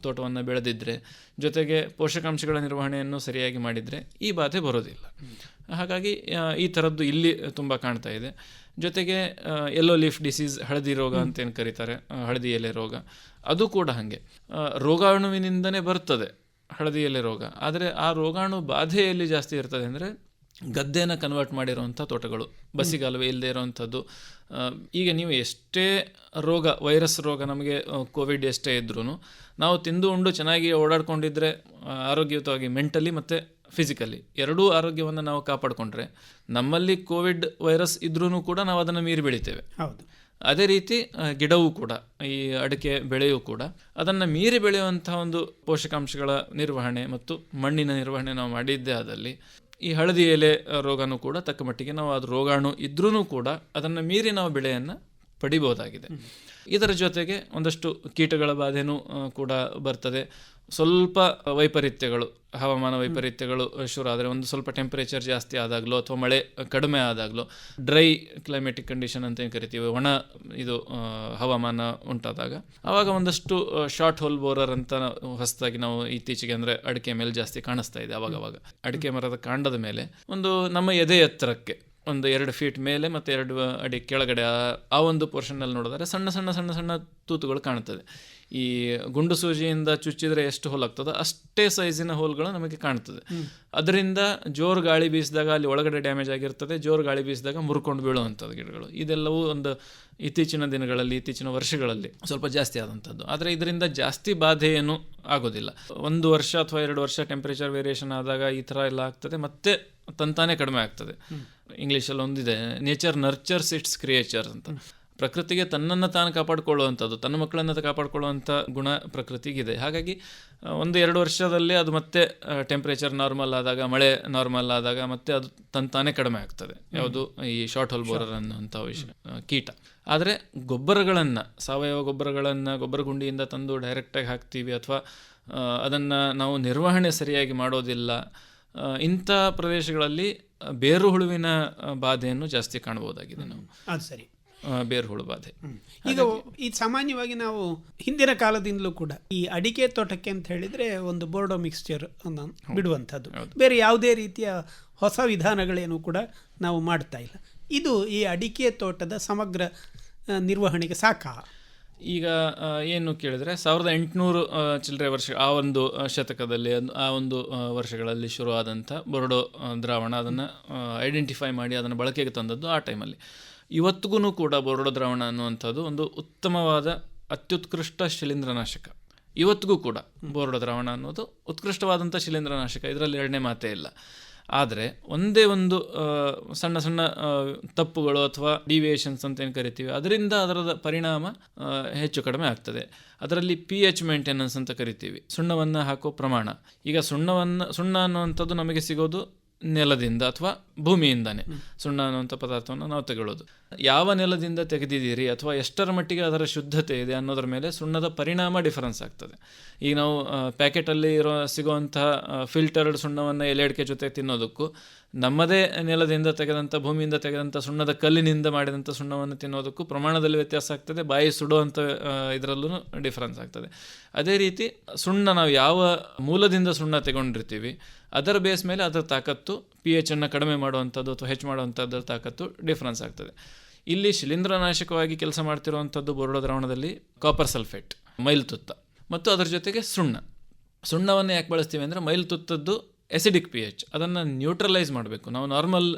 Speaker 2: ತೋಟವನ್ನು ಬೆಳೆದಿದ್ದರೆ ಜೊತೆಗೆ ಪೋಷಕಾಂಶಗಳ ನಿರ್ವಹಣೆಯನ್ನು ಸರಿಯಾಗಿ ಮಾಡಿದರೆ ಈ ಬಾಧೆ ಬರೋದಿಲ್ಲ. ಹಾಗಾಗಿ ಈ ಥರದ್ದು ಇಲ್ಲಿ ತುಂಬ ಕಾಣ್ತಾ ಇದೆ. ಜೊತೆಗೆ ಎಲ್ಲೋ ಲೀಫ್ ಡಿಸೀಸ್ ಹಳದಿ ರೋಗ ಅಂತೇನು ಕರೀತಾರೆ ಹಳದಿ ಎಲೆ ರೋಗ. ಅದು ಕೂಡ ಹಾಗೆ. ರೋಗಾಣುವಿನಿಂದನೇ ಬರ್ತದೆ ಹಳದಿಯಲ್ಲಿ ರೋಗ. ಆದರೆ ಆ ರೋಗಾಣು ಬಾಧೆಯಲ್ಲಿ ಜಾಸ್ತಿ ಇರ್ತದೆ ಅಂದರೆ ಗದ್ದೆನ ಕನ್ವರ್ಟ್ ಮಾಡಿರುವಂಥ ತೋಟಗಳು, ಬಸಿಗಾಲುವೆ ಇಲ್ಲದೆ ಇರೋವಂಥದ್ದು. ಈಗ ನೀವು ಎಷ್ಟೇ ರೋಗ, ವೈರಸ್ ರೋಗ ನಮಗೆ ಕೋವಿಡ್ ಎಷ್ಟೇ ಇದ್ರೂ ನಾವು ತಿಂದು ಉಂಡು ಚೆನ್ನಾಗಿ ಓಡಾಡ್ಕೊಂಡಿದ್ರೆ ಆರೋಗ್ಯಯುತವಾಗಿ ಮೆಂಟಲಿ ಮತ್ತು ಫಿಸಿಕಲಿ ಎರಡೂ ಆರೋಗ್ಯವನ್ನು ನಾವು ಕಾಪಾಡಿಕೊಂಡ್ರೆ ನಮ್ಮಲ್ಲಿ ಕೋವಿಡ್ ವೈರಸ್ ಇದ್ರೂ ಕೂಡ ನಾವು ಅದನ್ನು ಮೀರಿ ಬೆಳಿತೇವೆ.
Speaker 1: ಹೌದು.
Speaker 2: ಅದೇ ರೀತಿ ಗಿಡವೂ ಕೂಡ, ಈ ಅಡಿಕೆ ಬೆಳೆಯೂ ಕೂಡ, ಅದನ್ನು ಮೀರಿ ಬೆಳೆಯುವಂಥ ಒಂದು ಪೋಷಕಾಂಶಗಳ ನಿರ್ವಹಣೆ ಮತ್ತು ಮಣ್ಣಿನ ನಿರ್ವಹಣೆ ನಾವು ಮಾಡಿದ್ದೇ ಆದಲ್ಲಿ, ಈ ಹಳದಿ ಎಲೆ ರೋಗನೂ ಕೂಡ ತಕ್ಕ ಮಟ್ಟಿಗೆ ನಾವು ಅದು ರೋಗಾಣು ಇದ್ರೂ ಕೂಡ ಅದನ್ನು ಮೀರಿ ನಾವು ಬೆಳೆಯನ್ನು ಪಡಿಬಹುದಾಗಿದೆ. ಇದರ ಜೊತೆಗೆ ಒಂದಷ್ಟು ಕೀಟಗಳ ಬಾಧೆನೂ ಕೂಡ ಬರ್ತದೆ. ಸ್ವಲ್ಪ ವೈಪರೀತ್ಯಗಳು, ಹವಾಮಾನ ವೈಪರೀತ್ಯಗಳು ಶುರು ಆದರೆ ಒಂದು ಸ್ವಲ್ಪ ಟೆಂಪರೇಚರ್ ಜಾಸ್ತಿ ಆದಾಗಲೋ ಅಥವಾ ಮಳೆ ಕಡಿಮೆ ಆದಾಗಲೋ ಡ್ರೈ ಕ್ಲೈಮೆಟಿಕ್ ಕಂಡೀಷನ್ ಅಂತ ಏನು ಕರಿತೀವಿ, ಒಣ ಇದು ಹವಾಮಾನ ಉಂಟಾದಾಗ, ಆವಾಗ ಒಂದಷ್ಟು ಶಾರ್ಟ್ ಹೋಲ್ ಬೋರರ್ ಅಂತ ಹೊಸದಾಗಿ ನಾವು ಇತ್ತೀಚೆಗೆ ಅಂದರೆ ಅಡಿಕೆ ಮೇಲೆ ಜಾಸ್ತಿ ಕಾಣಿಸ್ತಾ ಇದೆ ಅವಾಗವಾಗ. ಅಡಿಕೆ ಮರದ ಕಾಂಡದ ಮೇಲೆ ಒಂದು ನಮ್ಮ ಎದೆ ಎತ್ತರಕ್ಕೆ ಒಂದು ಎರಡು ಫೀಟ್ ಮೇಲೆ ಮತ್ತು ಎರಡು ಅಡಿ ಕೆಳಗಡೆ ಆ- ಒಂದು ಪೋರ್ಷನ್ನಲ್ಲಿ ನೋಡಿದರೆ ಸಣ್ಣ ಸಣ್ಣ ಸಣ್ಣ ಸಣ್ಣ ತೂತುಗಳು ಕಾಣ್ತದೆ ಈ ಗುಂಡು ಸೂಜಿಯಿಂದ ಚುಚ್ಚಿದರೆ ಎಷ್ಟು ಹೋಲ್ ಆಗ್ತದೆ ಅಷ್ಟೇ ಸೈಜಿನ ಹೋಲ್ಗಳು ನಮಗೆ ಕಾಣ್ತದೆ ಅದರಿಂದ ಜೋರು ಗಾಳಿ ಬೀಸಿದಾಗ ಅಲ್ಲಿ ಒಳಗಡೆ ಡ್ಯಾಮೇಜ್ ಆಗಿರ್ತದೆ ಜೋರು ಗಾಳಿ ಬೀಸಿದಾಗ ಮುರ್ಕೊಂಡು ಬೀಳುವಂಥದ್ದು ಗಿಡಗಳು. ಇದೆಲ್ಲವೂ ಒಂದು ಇತ್ತೀಚಿನ ದಿನಗಳಲ್ಲಿ ಇತ್ತೀಚಿನ ವರ್ಷಗಳಲ್ಲಿ ಸ್ವಲ್ಪ ಜಾಸ್ತಿ ಆದಂಥದ್ದು. ಆದರೆ ಇದರಿಂದ ಜಾಸ್ತಿ ಬಾಧೆ ಏನು ಆಗೋದಿಲ್ಲ. ಒಂದು ವರ್ಷ ಅಥವಾ ಎರಡು ವರ್ಷ ಟೆಂಪರೇಚರ್ ವೇರಿಯೇಷನ್ ಆದಾಗ ಈ ಥರ ಎಲ್ಲ ಆಗ್ತದೆ ಮತ್ತೆ ತಂತಾನೇ ಕಡಿಮೆ ಆಗ್ತದೆ. ಇಂಗ್ಲೀಷಲ್ಲಿ ಒಂದಿದೆ ನೇಚರ್ ನರ್ಚರ್ಸ್ ಇಟ್ಸ್ ಕ್ರಿಯೇಚರ್ಸ್ ಅಂತ. ಪ್ರಕೃತಿಗೆ ತನ್ನನ್ನು ತಾನು ಕಾಪಾಡಿಕೊಳ್ಳುವಂಥದ್ದು ತನ್ನ ಮಕ್ಕಳನ್ನು ಕಾಪಾಡಿಕೊಳ್ಳುವಂಥ ಗುಣ ಪ್ರಕೃತಿಗಿದೆ. ಹಾಗಾಗಿ ಒಂದು ಎರಡು ವರ್ಷದಲ್ಲಿ ಅದು ಮತ್ತೆ ಟೆಂಪ್ರೇಚರ್ ನಾರ್ಮಲ್ ಆದಾಗ ಮಳೆ ನಾರ್ಮಲ್ ಆದಾಗ ಮತ್ತೆ ಅದು ತಂತಾನೇ ಕಡಿಮೆ ಆಗ್ತದೆ. ಯಾವುದು ಈ ಶಾರ್ಟ್ ಹೋಲ್ ಬೋರರ್ ಅನ್ನುವಂಥ ವಿಷಯ ಕೀಟ. ಆದರೆ ಗೊಬ್ಬರಗಳನ್ನು ಸಾವಯವ ಗೊಬ್ಬರಗಳನ್ನು ಗೊಬ್ಬರ ಗುಂಡಿಯಿಂದ ತಂದು ಡೈರೆಕ್ಟಾಗಿ ಹಾಕ್ತೀವಿ ಅಥವಾ ಅದನ್ನು ನಾವು ನಿರ್ವಹಣೆ ಸರಿಯಾಗಿ ಮಾಡೋದಿಲ್ಲ ಇಂಥ ಪ್ರದೇಶಗಳಲ್ಲಿ ಬೇರು ಹುಳುವಿನ ಬಾಧೆಯನ್ನು ಜಾಸ್ತಿ ಕಾಣಬಹುದಾಗಿದೆ ನಾವು.
Speaker 1: ಅದು ಸರಿ.
Speaker 2: ಬೇರು ಹುಳು ಬಾಧೆ.
Speaker 1: ಈಗ ಈ ಸಾಮಾನ್ಯವಾಗಿ ನಾವು ಹಿಂದಿನ ಕಾಲದಿಂದಲೂ ಕೂಡ ಈ ಅಡಿಕೆ ತೋಟಕ್ಕೆ ಅಂತ ಹೇಳಿದ್ರೆ ಒಂದು ಬೋರ್ಡೋ ಮಿಕ್ಸ್ಚರ್ ಅನ್ನು ಬಿಡುವಂಥದ್ದು. ಬೇರೆ ಯಾವುದೇ ರೀತಿಯ ಹೊಸ ವಿಧಾನಗಳೇನು ಕೂಡ ನಾವು ಮಾಡ್ತಾ ಇಲ್ಲ. ಇದು ಈ ಅಡಿಕೆ ತೋಟದ ಸಮಗ್ರ ನಿರ್ವಹಣೆಗೆ ಸಾಕಾ?
Speaker 2: ಈಗ ಏನು ಕೇಳಿದರೆ ಸಾವಿರದ ಎಂಟುನೂರು ಚಿಲ್ಲರೆ ವರ್ಷ, ಆ ಒಂದು ಶತಕದಲ್ಲಿ ಆ ಒಂದು ವರ್ಷಗಳಲ್ಲಿ ಶುರುವಾದಂಥ ಬೊರಡೋ ದ್ರಾವಣ ಅದನ್ನು ಐಡೆಂಟಿಫೈ ಮಾಡಿ ಅದನ್ನು ಬಳಕೆಗೆ ತಂದದ್ದು ಆ ಟೈಮಲ್ಲಿ. ಇವತ್ತಿಗೂ ಕೂಡ ಬೊರಡೋ ದ್ರಾವಣ ಅನ್ನುವಂಥದ್ದು ಒಂದು ಉತ್ತಮವಾದ ಅತ್ಯುತ್ಕೃಷ್ಟ ಶಿಲೀಂಧ್ರನಾಶಕ. ಇವತ್ತಿಗೂ ಕೂಡ ಬೋರ್ಡೋ ದ್ರಾವಣ ಅನ್ನೋದು ಉತ್ಕೃಷ್ಟವಾದಂಥ ಶಿಲೀಂಧ್ರನಾಶಕ. ಇದರಲ್ಲಿ ಎರಡನೇ ಮಾತೇ ಇಲ್ಲ. ಆದರೆ ಒಂದೇ ಒಂದು ಸಣ್ಣ ಸಣ್ಣ ತಪ್ಪುಗಳು ಅಥವಾ ಡಿವಿಯೇಷನ್ಸ್ ಅಂತ ಏನು ಕರಿತೀವಿ, ಅದರಿಂದ ಅದರದ ಪರಿಣಾಮ ಹೆಚ್ಚು ಕಡಿಮೆ ಆಗ್ತದೆ. ಅದರಲ್ಲಿ ಪಿ ಎಚ್ ಮೇಂಟೆನೆನ್ಸ್ ಅಂತ ಕರಿತೀವಿ. ಸುಣ್ಣವನ್ನು ಹಾಕೋ ಪ್ರಮಾಣ. ಈಗ ಸುಣ್ಣವನ್ನು, ಸುಣ್ಣ ಅನ್ನುವಂಥದ್ದು ನಮಗೆ ಸಿಗೋದು ನೆಲದಿಂದ ಅಥವಾ ಭೂಮಿಯಿಂದಾನೆ. ಸುಣ್ಣ ಅನ್ನುವಂಥ ಪದಾರ್ಥವನ್ನು ನಾವು ತೆಗೊಳ್ಳೋದು ಯಾವ ನೆಲದಿಂದ ತೆಗೆದಿದ್ದೀರಿ ಅಥವಾ ಎಷ್ಟರ ಮಟ್ಟಿಗೆ ಅದರ ಶುದ್ಧತೆ ಇದೆ ಅನ್ನೋದ್ರ ಮೇಲೆ ಸುಣ್ಣದ ಪರಿಣಾಮ ಡಿಫರೆನ್ಸ್ ಆಗ್ತದೆ. ಈಗ ನಾವು ಪ್ಯಾಕೆಟಲ್ಲಿ ಇರೋ ಸಿಗುವಂತಹ ಫಿಲ್ಟರ್ಡ್ ಸುಣ್ಣವನ್ನು ಎಲೆ ಅಡಿಕೆ ಜೊತೆ ತಿನ್ನೋದಕ್ಕೂ ನಮ್ಮದೇ ನೆಲದಿಂದ ತೆಗೆದಂಥ, ಭೂಮಿಯಿಂದ ತೆಗೆದಂಥ, ಸುಣ್ಣದ ಕಲ್ಲಿನಿಂದ ಮಾಡಿದಂಥ ಸುಣ್ಣವನ್ನು ತಿನ್ನೋದಕ್ಕೂ ಪ್ರಮಾಣದಲ್ಲಿ ವ್ಯತ್ಯಾಸ ಆಗ್ತದೆ. ಬಾಯಿ ಸುಡುವಂಥ ಇದರಲ್ಲೂ ಡಿಫ್ರೆನ್ಸ್ ಆಗ್ತದೆ. ಅದೇ ರೀತಿ ಸುಣ್ಣ ನಾವು ಯಾವ ಮೂಲದಿಂದ ಸುಣ್ಣ ತಗೊಂಡಿರ್ತೀವಿ, ಅದರ ಬೇಸ್ ಮೇಲೆ ಅದರ ತಾಕತ್ತು ಪಿ ಅನ್ನು ಕಡಿಮೆ ಮಾಡುವಂಥದ್ದು ಅಥವಾ ಹೆಚ್ಚು ಮಾಡುವಂಥದ್ದರ ತಾಕತ್ತು ಡಿಫ್ರೆನ್ಸ್ ಆಗ್ತದೆ. ಇಲ್ಲಿ ಶಿಲೀಂಧ್ರನಾಶಕವಾಗಿ ಕೆಲಸ ಮಾಡ್ತಿರುವಂಥದ್ದು ಬೊರಡೋ ದ್ರಾವಣದಲ್ಲಿ ಕಾಪರ್ ಸಲ್ಫೇಟ್ ಮೈಲ್ತುತ್ತ. ಮತ್ತು ಅದರ ಜೊತೆಗೆ ಸುಣ್ಣ. ಸುಣ್ಣವನ್ನು ಯಾಕೆ ಬಳಸ್ತೀವಿ ಅಂದರೆ ಮೈಲ್ತುತ್ತದ್ದು ಎಸಿಡಿಕ್ ಪಿ ಎಚ್ ಅದನ್ನು ನ್ಯೂಟ್ರಲೈಸ್ ಮಾಡಬೇಕು. ನಾವು ನಾರ್ಮಲ್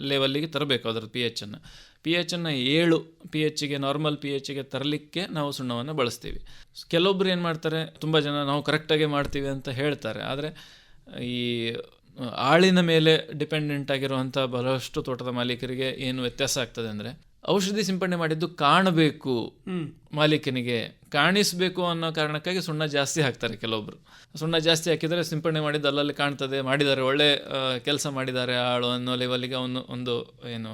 Speaker 2: ಲೆವೆಲ್ಲಿಗೆ ತರಬೇಕು ಅದರ ಪಿ ಎಚ್ಚನ್ನು ಪಿ ಎಚ್ಚನ್ನು ಏಳು ಪಿ ಎಚ್ಗೆ ನಾರ್ಮಲ್ ಪಿ ಎಚ್ಗೆ ತರಲಿಕ್ಕೆ ನಾವು ಸುಣ್ಣವನ್ನು ಬಳಸ್ತೀವಿ. ಕೆಲವೊಬ್ರು ಏನು ಮಾಡ್ತಾರೆ, ತುಂಬ ಜನ ನಾವು ಕರೆಕ್ಟಾಗಿ ಮಾಡ್ತೀವಿ ಅಂತ ಹೇಳ್ತಾರೆ. ಆದರೆ, ಈ ಆಳಿನ ಮೇಲೆ ಡಿಪೆಂಡೆಂಟ್ ಆಗಿರುವಂಥ ಬಹಳಷ್ಟು ತೋಟದ ಮಾಲೀಕರಿಗೆ ಏನು ವ್ಯತ್ಯಾಸ ಆಗ್ತದೆ ಅಂದರೆ ಔಷಧಿ ಸಿಂಪಡಣೆ ಮಾಡಿದ್ದು ಕಾಣಬೇಕು ಮಾಲೀಕನಿಗೆ. ಕಾಣಿಸಬೇಕು ಅನ್ನೋ ಕಾರಣಕ್ಕಾಗಿ ಸುಣ್ಣ ಜಾಸ್ತಿ ಹಾಕ್ತಾರೆ ಕೆಲವೊಬ್ರು. ಸುಣ್ಣ ಜಾಸ್ತಿ ಹಾಕಿದರೆ ಸಿಂಪಡಣೆ ಮಾಡಿದ್ದು ಅಲ್ಲಲ್ಲಿ ಕಾಣ್ತದೆ ಮಾಡಿದ್ದಾರೆ ಒಳ್ಳೆ ಕೆಲಸ ಮಾಡಿದ್ದಾರೆ ಆಳು ಅನ್ನೋ ಲೆವೆಲ್ಗೆ ಅವನು ಒಂದು ಏನು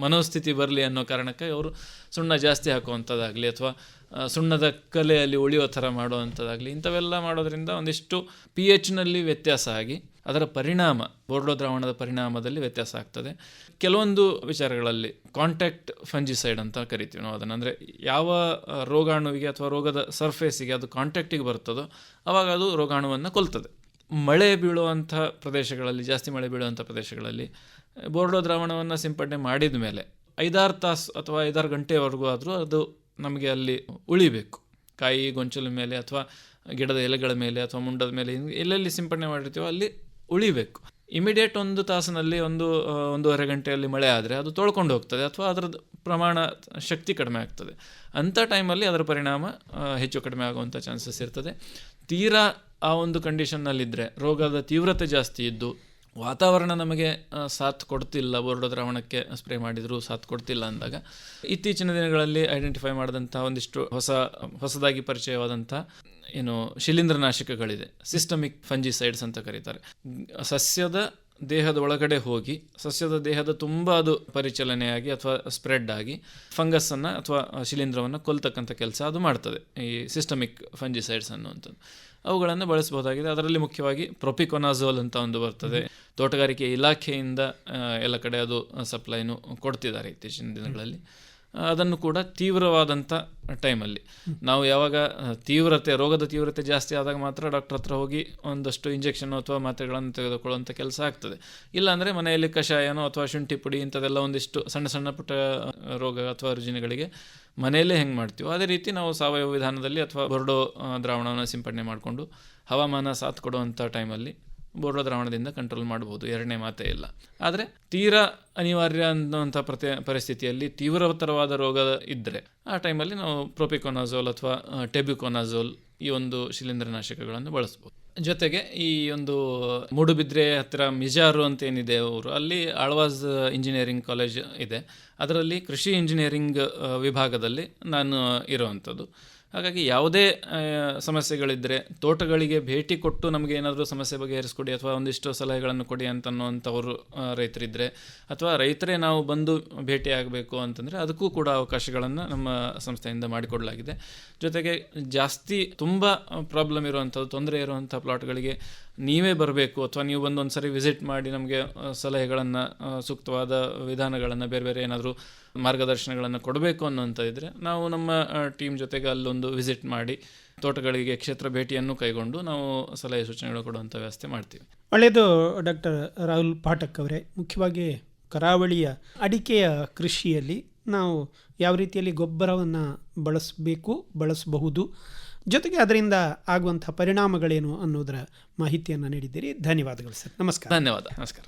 Speaker 2: ಮನೋಸ್ಥಿತಿ ಬರಲಿ ಅನ್ನೋ ಕಾರಣಕ್ಕಾಗಿ ಅವರು ಸುಣ್ಣ ಜಾಸ್ತಿ ಹಾಕುವಂಥದ್ದಾಗಲಿ ಅಥವಾ ಸುಣ್ಣದ ಕಲೆಯಲ್ಲಿ ಉಳಿಯೋ ಥರ ಮಾಡುವಂಥದ್ದಾಗಲಿ ಇಂಥವೆಲ್ಲ ಮಾಡೋದ್ರಿಂದ ಒಂದಿಷ್ಟು ಪಿ ಎಚ್ನಲ್ಲಿ ವ್ಯತ್ಯಾಸ ಆಗಿ ಅದರ ಪರಿಣಾಮ ಬೋರ್ಡೋ ದ್ರಾವಣದ ಪರಿಣಾಮದಲ್ಲಿ ವ್ಯತ್ಯಾಸ ಆಗ್ತದೆ. ಕೆಲವೊಂದು ವಿಚಾರಗಳಲ್ಲಿ ಕಾಂಟ್ಯಾಕ್ಟ್ ಫಂಜಿಸೈಡ್ ಅಂತ ಕರಿತೀವಿ ನಾವು ಅದನ್ನು. ಅಂದರೆ ಯಾವ ರೋಗಾಣುವಿಗೆ ಅಥವಾ ರೋಗದ ಸರ್ಫೇಸಿಗೆ ಅದು ಕಾಂಟ್ಯಾಕ್ಟಿಗೆ ಬರ್ತದೋ ಆವಾಗ ಅದು ರೋಗಾಣುವನ್ನು ಕೊಲ್ತದೆ. ಮಳೆ ಬೀಳುವಂಥ ಪ್ರದೇಶಗಳಲ್ಲಿ, ಜಾಸ್ತಿ ಮಳೆ ಬೀಳುವಂಥ ಪ್ರದೇಶಗಳಲ್ಲಿ ಬೋರ್ಡೋ ದ್ರಾವಣವನ್ನು ಸಿಂಪಡಣೆ ಮಾಡಿದ ಮೇಲೆ ಐದಾರು ತಾಸು ಅಥವಾ ಐದಾರು ಗಂಟೆವರೆಗೂ ಆದರೂ ಅದು ನಮಗೆ ಅಲ್ಲಿ ಉಳಿಬೇಕು. ಕಾಯಿ, ಗೊಂಚಲ ಮೇಲೆ ಅಥವಾ ಗಿಡದ ಎಲೆಗಳ ಮೇಲೆ ಅಥವಾ ಮುಂಡದ ಮೇಲೆ ಎಲ್ಲೆಲ್ಲಿ ಸಿಂಪಡಣೆ ಮಾಡಿರ್ತೀವೋ ಅಲ್ಲಿ ಉಳಿಬೇಕು. ಇಮಿಡಿಯೇಟ್ ಒಂದು ತಾಸಿನಲ್ಲಿ ಒಂದು ಒಂದೂವರೆ ಗಂಟೆಯಲ್ಲಿ ಮಳೆ ಆದರೆ ಅದು ತೊಳ್ಕೊಂಡು ಹೋಗ್ತದೆ ಅಥವಾ ಅದರದ್ದು ಪ್ರಮಾಣ ಶಕ್ತಿ ಕಡಿಮೆ ಆಗ್ತದೆ. ಅಂಥ ಟೈಮಲ್ಲಿ ಅದರ ಪರಿಣಾಮ ಹೆಚ್ಚು ಕಡಿಮೆ ಆಗುವಂಥ ಚಾನ್ಸಸ್ ಇರ್ತದೆ. ತೀರಾ ಆ ಒಂದು ಕಂಡೀಷನ್ನಲ್ಲಿದ್ದರೆ ರೋಗದ ತೀವ್ರತೆ ಜಾಸ್ತಿ ಇದ್ದು ವಾತಾವರಣ ನಮಗೆ ಸಾಥ್ ಕೊಡ್ತಿಲ್ಲ. ಬೋರ್ಡ ದ್ರಾವಣಕ್ಕೆ ಸ್ಪ್ರೇ ಮಾಡಿದರೂ ಸಾಥ್ ಕೊಡ್ತಿಲ್ಲ ಅಂದಾಗ ಇತ್ತೀಚಿನ ದಿನಗಳಲ್ಲಿ ಐಡೆಂಟಿಫೈ ಮಾಡಿದಂಥ ಒಂದಿಷ್ಟು ಹೊಸ, ಹೊಸದಾಗಿ ಪರಿಚಯವಾದಂಥ ಏನು ಶಿಲೀಂಧ್ರನಾಶಕಗಳಿದೆ. ಸಿಸ್ಟಮಿಕ್ ಫಂಜಿಸೈಡ್ಸ್ ಅಂತ ಕರೀತಾರೆ. ಸಸ್ಯದ ದೇಹದ ಒಳಗಡೆ ಹೋಗಿ, ಸಸ್ಯದ ದೇಹದ ತುಂಬ ಅದು ಪರಿಚಲನೆಯಾಗಿ ಅಥವಾ ಸ್ಪ್ರೆಡ್ ಆಗಿ ಫಂಗಸ್ಸನ್ನು ಅಥವಾ ಶಿಲೀಂಧ್ರವನ್ನು ಕೊಲ್ತಕ್ಕಂಥ ಕೆಲಸ ಅದು ಮಾಡ್ತದೆ, ಈ ಸಿಸ್ಟಮಿಕ್ ಫಂಜಿಸೈಡ್ಸ್ ಅನ್ನುವಂಥದ್ದು. ಅವುಗಳನ್ನು ಬಳಸಬಹುದಾಗಿದೆ. ಅದರಲ್ಲಿ ಮುಖ್ಯವಾಗಿ ಪ್ರೊಪಿಕೊನಾಝೋಲ್ ಅಂತ ಒಂದು ಬರ್ತದೆ. ತೋಟಗಾರಿಕೆ ಇಲಾಖೆಯಿಂದ ಎಲ್ಲ ಕಡೆ ಅದು ಸಪ್ಲೈನು ಕೊಡ್ತಿದ್ದಾರೆ ಇತ್ತೀಚಿನ ದಿನಗಳಲ್ಲಿ. ಅದನ್ನು ಕೂಡ ತೀವ್ರವಾದಂಥ ಟೈಮಲ್ಲಿ. ನಾವು ಯಾವಾಗ ತೀವ್ರತೆ, ರೋಗದ ತೀವ್ರತೆ ಜಾಸ್ತಿ ಆದಾಗ ಮಾತ್ರ ಡಾಕ್ಟರ್ ಹತ್ರ ಹೋಗಿ ಒಂದಷ್ಟು ಇಂಜೆಕ್ಷನ್ ಅಥವಾ ಮಾತ್ರೆಗಳನ್ನು ತೆಗೆದುಕೊಳ್ಳುವಂಥ ಕೆಲಸ ಆಗ್ತದೆ. ಇಲ್ಲಾಂದರೆ ಮನೆಯಲ್ಲಿ ಕಷಾಯನೋ ಅಥವಾ ಶುಂಠಿ ಪುಡಿ ಇಂಥದೆಲ್ಲ ಒಂದಿಷ್ಟು ಸಣ್ಣ ಸಣ್ಣ ಪುಟ್ಟ ರೋಗ ಅಥವಾ ರುಜಿನಗಳಿಗೆ ಮನೆಯಲ್ಲೇ ಹೆಂಗೆ ಮಾಡ್ತೀವೋ ಅದೇ ರೀತಿ ನಾವು ಸಾವಯವ ವಿಧಾನದಲ್ಲಿ ಅಥವಾ ಬರಡೋ ದ್ರಾವಣವನ್ನು ಸಿಂಪಡಣೆ ಮಾಡಿಕೊಂಡು ಹವಾಮಾನ ಸಾಥ್ ಕೊಡುವಂಥ ಟೈಮಲ್ಲಿ ಬೋರ್ಡೋ ದ್ರಾವಣದಿಂದ ಕಂಟ್ರೋಲ್ ಮಾಡ್ಬೋದು, ಎರಡನೇ ಮಾತೇ ಇಲ್ಲ. ಆದರೆ ತೀರಾ ಅನಿವಾರ್ಯ ಅನ್ನುವಂಥ ಪ್ರತಿ ಪರಿಸ್ಥಿತಿಯಲ್ಲಿ ತೀವ್ರತರವಾದ ರೋಗ ಇದ್ದರೆ ಆ ಟೈಮಲ್ಲಿ ನಾವು ಪ್ರೋಪಿಕೊನಾಝೋಲ್ ಅಥವಾ ಟೆಬ್ಯುಕೊನಾಝೋಲ್ ಈ ಒಂದು ಶಿಲೀಂಧ್ರನಾಶಕಗಳನ್ನು ಬಳಸ್ಬೋದು. ಜೊತೆಗೆ ಈ ಒಂದು ಮೂಡುಬಿದ್ರೆ ಹತ್ತಿರ ಮಿಜಾರು ಅಂತ ಏನಿದೆ ಅವರು, ಅಲ್ಲಿ ಆಳ್ವಾಸ್ ಇಂಜಿನಿಯರಿಂಗ್ ಕಾಲೇಜ್ ಇದೆ. ಅದರಲ್ಲಿ ಕೃಷಿ ಇಂಜಿನಿಯರಿಂಗ್ ವಿಭಾಗದಲ್ಲಿ ನಾನು ಇರುವಂಥದ್ದು. ಹಾಗಾಗಿ ಯಾವುದೇ ಸಮಸ್ಯೆಗಳಿದ್ದರೆ ತೋಟಗಳಿಗೆ ಭೇಟಿ ಕೊಟ್ಟು ನಮಗೆ ಏನಾದರೂ ಸಮಸ್ಯೆ ಬಗೆಹರಿಸ್ಕೊಡಿ ಅಥವಾ ಒಂದಿಷ್ಟು ಸಲಹೆಗಳನ್ನು ಕೊಡಿ ಅಂತನ್ನುವಂಥವರು ರೈತರಿದ್ದರೆ ಅಥವಾ ರೈತರೇ ನಾವು ಬಂದು ಭೇಟಿ ಆಗಬೇಕು ಅಂತಂದರೆ ಅದಕ್ಕೂ ಕೂಡ ಅವಕಾಶಗಳನ್ನು ನಮ್ಮ ಸಂಸ್ಥೆಯಿಂದ ಮಾಡಿಕೊಡಲಾಗಿದೆ. ಜೊತೆಗೆ ಜಾಸ್ತಿ ತುಂಬ ಪ್ರಾಬ್ಲಮ್ ಇರುವಂಥದ್ದು, ತೊಂದರೆ ಇರುವಂಥ ಪ್ಲಾಟ್ಗಳಿಗೆ ನೀವೇ ಬರಬೇಕು ಅಥವಾ ನೀವು ಬಂದು ಒಂದ್ಸರಿ ವಿಸಿಟ್ ಮಾಡಿ ನಮಗೆ ಸಲಹೆಗಳನ್ನು ಸೂಕ್ತವಾದ ವಿಧಾನಗಳನ್ನು, ಬೇರೆ ಬೇರೆ ಏನಾದರೂ ಮಾರ್ಗದರ್ಶನಗಳನ್ನು ಕೊಡಬೇಕು ಅನ್ನೋಂಥ ನಾವು ನಮ್ಮ ಟೀಮ್ ಜೊತೆಗೆ ಅಲ್ಲೊಂದು ವಿಸಿಟ್ ಮಾಡಿ ತೋಟಗಳಿಗೆ ಕ್ಷೇತ್ರ ಭೇಟಿಯನ್ನು ಕೈಗೊಂಡು ನಾವು ಸಲಹೆ ಸೂಚನೆಗಳು ಕೊಡುವಂಥ ವ್ಯವಸ್ಥೆ ಮಾಡ್ತೀವಿ.
Speaker 1: ಒಳ್ಳೆಯದು ಡಾಕ್ಟರ್ ರಾಹುಲ್ ಪಾಠಕ್ ಅವರೇ. ಮುಖ್ಯವಾಗಿ ಕರಾವಳಿಯ ಅಡಿಕೆಯ ಕೃಷಿಯಲ್ಲಿ ನಾವು ಯಾವ ರೀತಿಯಲ್ಲಿ ಗೊಬ್ಬರವನ್ನು ಬಳಸಬೇಕು, ಬಳಸಬಹುದು ಜೊತೆಗೆ ಅದರಿಂದ ಆಗುವಂಥ ಪರಿಣಾಮಗಳೇನು ಅನ್ನೋದರ ಮಾಹಿತಿಯನ್ನು ನೀಡಿದ್ದೀರಿ. ಧನ್ಯವಾದಗಳು ಸರ್. ನಮಸ್ಕಾರ.
Speaker 2: ಧನ್ಯವಾದ. ನಮಸ್ಕಾರ.